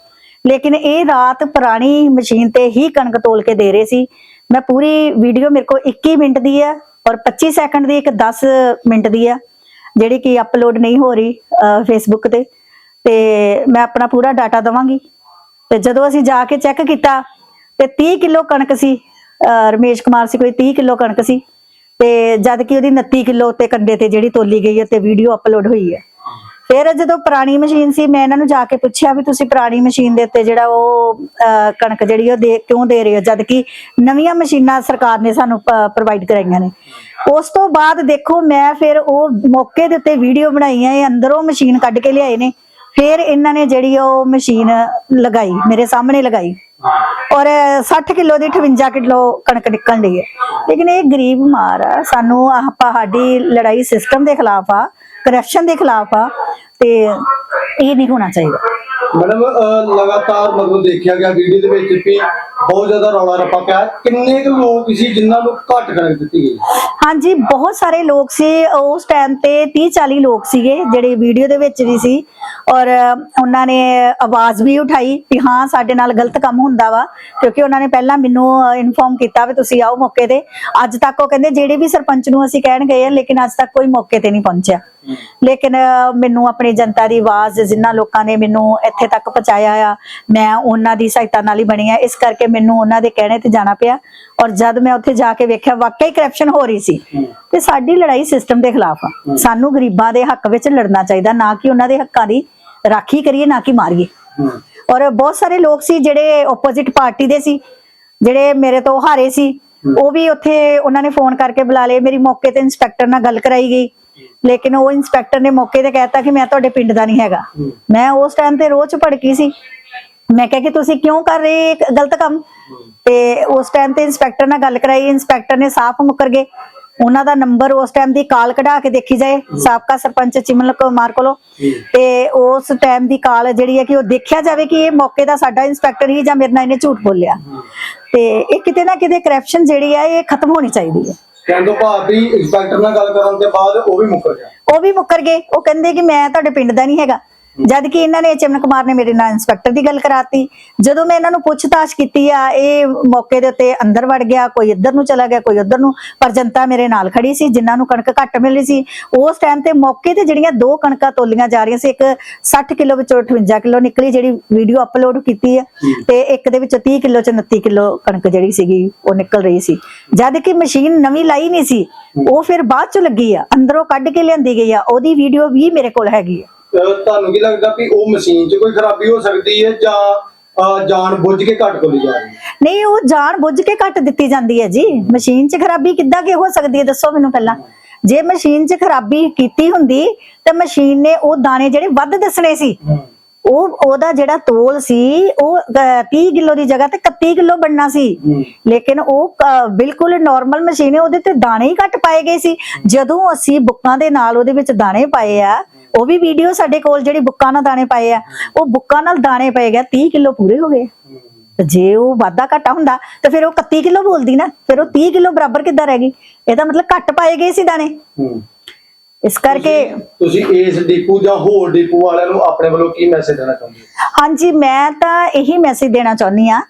ਲੇਕਿਨ ਇਹ ਰਾਤ ਪੁਰਾਣੀ ਮਸ਼ੀਨ ਤੇ ਹੀ ਕਣਕ ਤੋਲ ਕੇ ਦੇ ਰਹੇ ਸੀ। ਮੈਂ ਪੂਰੀ ਵੀਡੀਓ ਮੇਰੇ ਕੋਲ 21 ਮਿੰਟ ਦੀ ਹੈ ਔਰ 25 ਸੈਕਿੰਡ ਦੀ ਇੱਕ 10 ਮਿੰਟ ਦੀ ਹੈ ਜਿਹੜੀ ਕਿ ਅਪਲੋਡ ਨਹੀਂ ਹੋ ਰਹੀ ਫੇਸਬੁੱਕ ਤੇ। ਤੇ ਮੈਂ ਆਪਣਾ ਪੂਰਾ ਡਾਟਾ ਦਵਾਂਗੀ। ਤੇ ਜਦੋਂ ਅਸੀਂ ਜਾ ਕੇ ਚੈੱਕ ਕੀਤਾ, ਤੇ 30 ਕਿਲੋ ਕਣਕ ਸੀ। ਅਹ ਰਮੇਸ਼ ਕੁਮਾਰ ਸੀ, ਕੋਈ 30 ਕਿਲੋ ਕਣਕ ਸੀ। ਤੇ ਜਦ ਕਿ ਉਹਦੀ 29 ਕਿਲੋ ਤੇ ਕੰਡੇ ਤੇ ਜਿਹੜੀ ਤੋਲੀ ਗਈ ਹੈ ਤੇ ਵੀਡੀਓ ਅਪਲੋਡ ਹੋਈ ਹੈ। ਫਿਰ ਜਦੋਂ ਪੁਰਾਣੀ ਮਸ਼ੀਨ ਸੀ, ਮੈਂ ਇਹਨਾਂ ਨੂੰ ਜਾ ਕੇ ਪੁੱਛਿਆ ਵੀ ਤੁਸੀਂ ਪੁਰਾਣੀ ਮਸ਼ੀਨ ਦੇ ਉੱਤੇ ਜਿਹੜਾ ਉਹ ਕਣਕ ਜਿਹੜੀ ਉਹ ਦੇ, ਕਿਉਂ ਦੇ ਰਹੇ ਹੋ? ਜਦ ਕਿ ਨਵੀਆਂ ਮਸ਼ੀਨਾਂ ਸਰਕਾਰ ਨੇ ਸਾਨੂੰ ਪ੍ਰੋਵਾਈਡ ਕਰਾਈਆਂ ਨੇ। ਉਸ ਤੋਂ ਬਾਅਦ ਦੇਖੋ, ਮੈਂ ਫਿਰ ਉਹ ਮੌਕੇ ਦੇ ਉੱਤੇ ਵੀਡੀਓ ਬਣਾਈ ਇਹ ਅੰਦਰੋਂ ਮਸ਼ੀਨ ਕੱਢ ਕੇ ਲਿਆਏ ਨੇ। ਫਿਰ ਇਹਨਾਂ ਨੇ ਜਿਹੜੀ ਉਹ ਮਸ਼ੀਨ ਲਗਾਈ, ਮੇਰੇ ਸਾਹਮਣੇ ਲਗਾਈ। ਔਰ 60 ਕਿਲੋ ਦੀ 58 ਕਿਲੋ ਕਣਕ ਨਿਕਲਣ ਲਈ ਹੈ। ਲੇਕਿਨ ਇਹ ਗਰੀਬ ਮਾਰ ਆ, ਸਾਨੂੰ ਆਹ ਪਹਾੜੀ ਲੜਾਈ ਸਿਸਟਮ ਦੇ ਖਿਲਾਫ ਆ। ਕਰਪਸ਼ਨ ਦੇ ਖਿਲਾਫ ਆ ਤੇ ਇਹ ਨਹੀਂ ਹੋਣਾ ਚਾਹੀਦਾ। ਮੈਡਮ ਲਗਾਤਾਰ ਮਤਲਬ ਦੇਖਿਆ ਗਿਆ ਵੀਡੀਓ ਦੇ ਵਿੱਚ ਵੀ ਬਹੁਤ ਜ਼ਿਆਦਾ ਰੌਲਾ ਰੱਪਾ ਪਿਆ। ਕਿੰਨੇ ਕੁ ਲੋਕ ਸੀ ਜਿਨ੍ਹਾਂ ਨੂੰ ਘੱਟ ਕਣਕ ਦਿੱਤੀ ਗਈ? ਹਾਂਜੀ ਬਹੁਤ ਸਾਰੇ ਲੋਕ ਸੀ। ਉਸ ਟਾਈਮ ਤੇ 30 40 ਲੋਕ ਸੀਗੇ ਜਿਹੜੇ ਵੀਡੀਓ ਦੇ ਵਿੱਚ ਵੀ ਸੀ। ਔਰ ਉਹਨਾਂ ਨੇ ਆਵਾਜ਼ ਵੀ ਉਠਾਈ ਕਿ ਹਾਂ ਸਾਡੇ ਨਾਲ ਗਲਤ ਕੰਮ ਹੁੰਦਾ ਵਾ ਕਿਉਂਕਿ ਉਹਨਾਂ ਨੇ ਪਹਿਲਾਂ ਮੈਨੂੰ ਇਨਫੋਰਮ ਕੀਤਾ ਵੀ ਤੁਸੀਂ ਆਓ ਮੌਕੇ ਤੇ। ਅੱਜ ਤੱਕ ਉਹ ਕਹਿੰਦੇ ਜਿਹੜੇ ਵੀ ਸਰਪੰਚ ਨੂੰ ਅਸੀਂ ਕਹਿਣ ਗਏ ਆ ਲੇਕਿਨ ਅੱਜ ਤੱਕ ਕੋਈ ਮੌਕੇ ਤੇ ਨਹੀਂ ਪਹੁੰਚਿਆ। ਲੇਕਿਨ ਮੈਨੂੰ ਆਪਣੀ ਜਨਤਾ ਦੀ ਆਵਾਜ਼ ਜਿਨ੍ਹਾਂ ਲੋਕਾਂ ਨੇ ਮੈਨੂੰ ਇੱਥੇ ਤੱਕ ਪਹੁੰਚਾਇਆ ਆ। ਮੈਂ ਉਹਨਾਂ ਦੀ ਸਹਾਇਤਾ ਨਾਲ ਹੀ ਬਣੀ ਆ। ਇਸ ਕਰਕੇ ਮੈਨੂੰ ਉਹਨਾਂ ਦੇ ਕਹਿਣੇ ਤੇ ਜਾਣਾ ਪਿਆ। ਔਰ ਜਦ ਮੈਂ ਉੱਥੇ ਜਾ ਕੇ ਵੇਖਿਆ ਵਾਕਈ ਕਰਪਸ਼ਨ ਹੋ ਰਹੀ ਸੀ। ਤੇ ਸਾਡੀ ਲੜਾਈ ਸਿਸਟਮ ਦੇ ਖਿਲਾਫ ਆ। ਸਾਨੂੰ ਗਰੀਬਾਂ ਦੇ ਹੱਕ ਵਿੱਚ ਲੜਨਾ ਚਾਹੀਦਾ। ਨਾ ਕਿ ਉਹਨਾਂ ਦੇ ਹੱਕਾਂ ਦੀ ਰਾਖੀ ਕਰੀਏ ਨਾ ਕਿ ਮਾਰੀਏ। ਔਰ ਬਹੁਤ ਸਾਰੇ ਲੋਕ ਸੀ ਜਿਹੜੇ ਆਪੋਜ਼ਿਟ ਪਾਰਟੀ ਦੇ ਸੀ। ਜਿਹੜੇ ਮੇਰੇ ਤੋਂ ਹਾਰੇ ਸੀ। ਉਹ ਵੀ ਉੱਥੇ ਉਹਨਾਂ ਨੇ ਫੋਨ ਕਰਕੇ ਬੁਲਾ ਲਏ। ਮੇਰੀ ਮੌਕੇ ਤੇ ਇੰਸਪੈਕਟਰ ਨਾਲ ਗੱਲ ਕਰਾਈ ਗਈ। ਲੇਕਿਨ ਉਹ ਇੰਸਪੈਕਟਰ ਨੇ ਮੌਕੇ ਤੇ ਕਹਿਤਾ ਕਿ ਮੈਂ ਤੁਹਾਡੇ ਪਿੰਡ ਦਾ ਨਹੀਂ ਹੈਗਾ। ਮੈਂ ਉਸ ਟਾਈਮ ਤੇ ਚ ਭੜਕੀ ਸੀ। ਮੈਂ ਕਿਹਾ ਕਿ ਤੁਸੀਂ ਕਿਉਂ ਕਰ ਰਹੇ ਇਹ ਗਲਤ ਕੰਮ? ਤੇ ਉਸ ਟਾਈਮ ਤੇ ਇੰਸਪੈਕਟਰ ਨਾਲ ਗੱਲ ਕਰਾਈ। ਇੰਸਪੈਕਟਰ ਨੇ ਸਾਫ਼ ਮੁੱਕਰ ਗਏ। ਉਹਨਾਂ ਦਾ ਨੰਬਰ ਉਸ ਟਾਈਮ ਦੀ ਕਾਲ ਕਢਾ ਕੇ ਦੇਖੀ ਜਾਏ। ਸਾਬਕਾ ਸਰਪੰਚ ਚਿਮਨ ਕੁਮਾਰ ਕੋਲੋਂ। ਤੇ ਉਸ ਟਾਈਮ ਦੀ ਕਾਲ ਜਿਹੜੀ ਹੈ ਕਿ ਉਹ ਦੇਖਿਆ ਜਾਵੇ ਕਿ ਇਹ ਮੌਕੇ ਦਾ ਸਾਡਾ ਇੰਸਪੈਕਟਰ ਹੀ ਜਾਂ ਮੇਰੇ ਨਾਲ ਇਹਨੇ ਝੂਠ ਬੋਲਿਆ। ਤੇ ਇਹ ਕਿਤੇ ਨਾ ਕਿਤੇ ਕਰਪਸ਼ਨ ਜਿਹੜੀ ਹੈ ਇਹ ਖਤਮ ਹੋਣੀ ਚਾਹੀਦੀ ਹੈ। ਕਹਿੰਦੋ ਭਾਬੀ ਇੰਸਪੈਕਟਰ ਨਾਲ ਗੱਲ ਕਰਨ ਦੇ ਬਾਅਦ ਉਹ ਵੀ ਮੁੱਕਰ ਗਿਆ। ਉਹ ਵੀ ਮੁੱਕਰ ਗਏ। ਉਹ ਕਹਿੰਦੇ ਕਿ ਮੈਂ ਤੁਹਾਡੇ ਪਿੰਡ ਦਾ ਨਹੀਂ ਹੈਗਾ। ਜਦ ਕਿ ਇਹਨਾਂ ਨੇ ਚਮਨ ਕੁਮਾਰ ਨੇ ਮੇਰੇ ਨਾਲ ਇੰਸਪੈਕਟਰ ਦੀ ਗੱਲ ਕਰਾਤੀ। ਜਦੋਂ ਮੈਂ ਇਹਨਾਂ ਨੂੰ ਪੁੱਛਤਾਛ ਕੀਤੀ ਆ ਇਹ ਮੌਕੇ ਦੇ ਉੱਤੇ ਅੰਦਰ ਵੜ ਗਿਆ ਕੋਈ ਇੱਧਰ ਨੂੰ ਚਲਾ ਗਿਆ ਕੋਈ ਉੱਧਰ ਨੂੰ ਪਰ ਜਨਤਾ ਮੇਰੇ ਨਾਲ ਖੜੀ ਸੀ ਜਿਨ੍ਹਾਂ ਨੂੰ ਕਣਕ ਘੱਟ ਮਿਲੀ ਸੀ। ਉਸ ਟਾਈਮ ਤੇ ਮੌਕੇ ਤੇ ਜਿਹੜੀਆਂ ਦੋ ਕਣਕਾਂ ਤੋਲੀਆਂ ਜਾ ਰਹੀਆਂ ਸੀ ਇੱਕ 60 ਕਿਲੋ ਵਿੱਚੋਂ 58 ਕਿਲੋ ਨਿਕਲੀ ਜਿਹੜੀ ਵੀਡੀਓ ਅਪਲੋਡ ਕੀਤੀ ਹੈ। ਤੇ ਇੱਕ ਦੇ ਵਿੱਚੋਂ 30 ਕਿਲੋ ਚ 29 ਕਿਲੋ ਕਣਕ ਜਿਹੜੀ ਸੀਗੀ ਉਹ ਨਿਕਲ ਰਹੀ ਸੀ। ਜਦ ਕਿ ਮਸ਼ੀਨ ਨਵੀਂ ਲਾਈ ਨਹੀਂ ਸੀ ਉਹ ਫਿਰ ਬਾਅਦ ਚ ਲੱਗੀ ਆ ਅੰਦਰੋਂ ਕੱਢ ਕੇ ਲਿਆਂਦੀ ਗਈ ਆ ਉਹਦੀ ਵੀਡੀਓ ਵੀ ਮੇਰੇ ਕੋਲ ਹੈਗੀ ਆ। ਤੁਹਾਨੂੰ ਕੀ ਲੱਗਦਾ ਵੀ ਉਹ ਮਸ਼ੀਨ 'ਚ ਕੋਈ ਖਰਾਬੀ ਹੋ ਸਕਦੀ ਹੈ ਜਾਂ ਜਾਣ ਬੁੱਝ ਕੇ ਘੱਟ ਕੋਲੀ ਜਾ ਰਹੀ ਹੈ? ਨਹੀਂ ਉਹ ਜਾਣ ਬੁੱਝ ਕੇ ਕੱਟ ਦਿੱਤੀ ਜਾਂਦੀ ਹੈ ਜੀ। ਮਸ਼ੀਨ 'ਚ ਖਰਾਬੀ ਕਿੱਦਾਂ ਕਿ ਹੋ ਸਕਦੀ ਹੈ? ਦੱਸੋ ਮੈਨੂੰ ਪਹਿਲਾਂ। ਜੇ ਮਸ਼ੀਨ 'ਚ ਖਰਾਬੀ ਕੀਤੀ ਹੁੰਦੀ ਤਾਂ ਮਸ਼ੀਨ ਨੇ ਉਹ ਦਾਣੇ ਜਿਹੜੇ ਵੱਧ ਦੱਸਣੇ ਸੀ ਉਹ ਉਹਦਾ ਜਿਹੜਾ ਤੋਲ ਸੀ ਉਹ ਅਹ, 30 ਕਿਲੋ ਦੀ ਜਗ੍ਹਾ ਤੇ 31 ਕਿਲੋ ਬਣਨਾ ਸੀ। ਲੇਕਿਨ ਉਹ ਬਿਲਕੁਲ ਨਾਰਮਲ ਮਸ਼ੀਨ ਹੈ ਉਹਦੇ ਤੇ ਦਾਣੇ ਹੀ ਘੱਟ ਪਾਏ ਗਏ ਸੀ। ਜਦੋਂ ਅਸੀਂ ਬੁੱਕਾਂ ਦੇ ਨਾਲ ਉਹਦੇ ਵਿੱਚ ਦਾਣੇ ਪਾਏ ਆ ਉਹ ਵੀ ਵੀਡੀਓ ਸਾਡੇ ਕੋਲ ਜਿਹੜੀ ਬੁੱਕਾਂ ਨਾਲ ਦਾਣੇ ਪਾਏ ਆ ਉਹ ਬੁੱਕਾਂ ਨਾਲ ਦਾਣੇ ਪਏ ਗਿਆ 30 ਕਿਲੋ ਪੂਰੇ ਹੋ ਗਏ ਤੇ ਜੇ ਉਹ ਵਾਧਾ ਘਾਟਾ ਹੁੰਦਾ ਤੇ ਫਿਰ ਉਹ 31 ਕਿਲੋ ਬੋਲਦੀ ਨਾ ਫਿਰ ਉਹ 30 ਕਿਲੋ ਬਰਾਬਰ ਕਿੱਦਾਂ ਰਹਿ ਗਈ? ਇਹਦਾ ਮਤਲਬ ਘੱਟ ਪਾਏ ਗਏ ਸੀ ਦਾਣੇ। ਇਸ ਕਰਕੇ ਤੁਸੀਂ ਇਸ ਡਿਪੂ ਜਾਂ ਹੋਰ ਡਿਪੂ ਵਾਲਿਆਂ ਨੂੰ ਆਪਣੇ ਵੱਲੋਂ ਕੀ ਮੈਸੇਜ ਦੇਣਾ ਚਾਹੁੰਦੇ ਹੋ? ਹਾਂਜੀ ਮੈਂ ਤਾਂ ਇਹੀ ਮੈਸੇਜ ਦੇਣਾ ਚਾਹੁੰਦੀ ਆ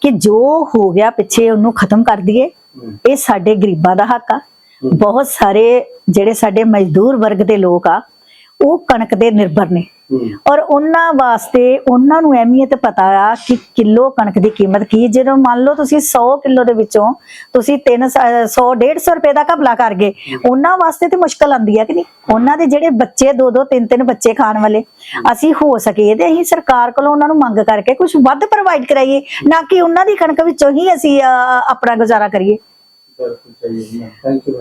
ਕਿ ਜੋ ਹੋ ਗਿਆ ਪਿੱਛੇ ਉਹਨੂੰ ਖਤਮ ਕਰ ਦਈਏ। ਇਹ ਸਾਡੇ ਗਰੀਬਾਂ ਦਾ ਹੱਕ ਆ। ਬਹੁਤ ਸਾਰੇ ਜਿਹੜੇ ਸਾਡੇ ਮਜ਼ਦੂਰ ਵਰਗ ਦੇ ਲੋਕ ਆ ਉਹ ਕਣਕ ਦੇ ਨਿਰਭਰ ਨੇ। ਔਰ ਉਹਨਾਂ ਵਾਸਤੇ ਉਹਨਾਂ ਨੂੰ ਅਹਿਮੀਅਤ ਪਤਾ ਆ ਕਿ ਕਿਲੋ ਕਣਕ ਦੀ ਕੀਮਤ ਕੀ। ਜਦੋਂ ਮੰਨ ਲਓ ਤੁਸੀਂ 100 ਕਿਲੋ ਦੇ ਵਿੱਚੋਂ ਤੁਸੀਂ 3 100 150 ਰੁਪਏ ਦਾ ਘਪਲਾ ਕਰ ਗਏ ਉਹਨਾਂ ਵਾਸਤੇ ਤੇ ਮੁਸ਼ਕਲ ਆਂਦੀ ਹੈ ਕਿ ਨਹੀਂ? ਉਹਨਾਂ ਦੇ ਜਿਹੜੇ ਬੱਚੇ ਦੋ ਦੋ ਤਿੰਨ ਤਿੰਨ ਬੱਚੇ ਖਾਣ ਵਾਲੇ ਅਸੀਂ ਹੋ ਸਕੇ ਤੇ ਅਸੀਂ ਸਰਕਾਰ ਕੋਲੋਂ ਉਹਨਾਂ ਨੂੰ ਮੰਗ ਕਰਕੇ ਕੁਝ ਵੱਧ ਪ੍ਰੋਵਾਈਡ ਕਰਾਈਏ ਨਾ ਕਿ ਉਹਨਾਂ ਦੀ ਕਣਕ ਵਿੱਚੋਂ ਹੀ ਅਸੀਂ ਆਪਣਾ ਗੁਜ਼ਾਰਾ ਕਰੀਏ। ਬਿਲਕੁਲ ਸਹੀ ਹੈ ਥੈਂਕ ਯੂ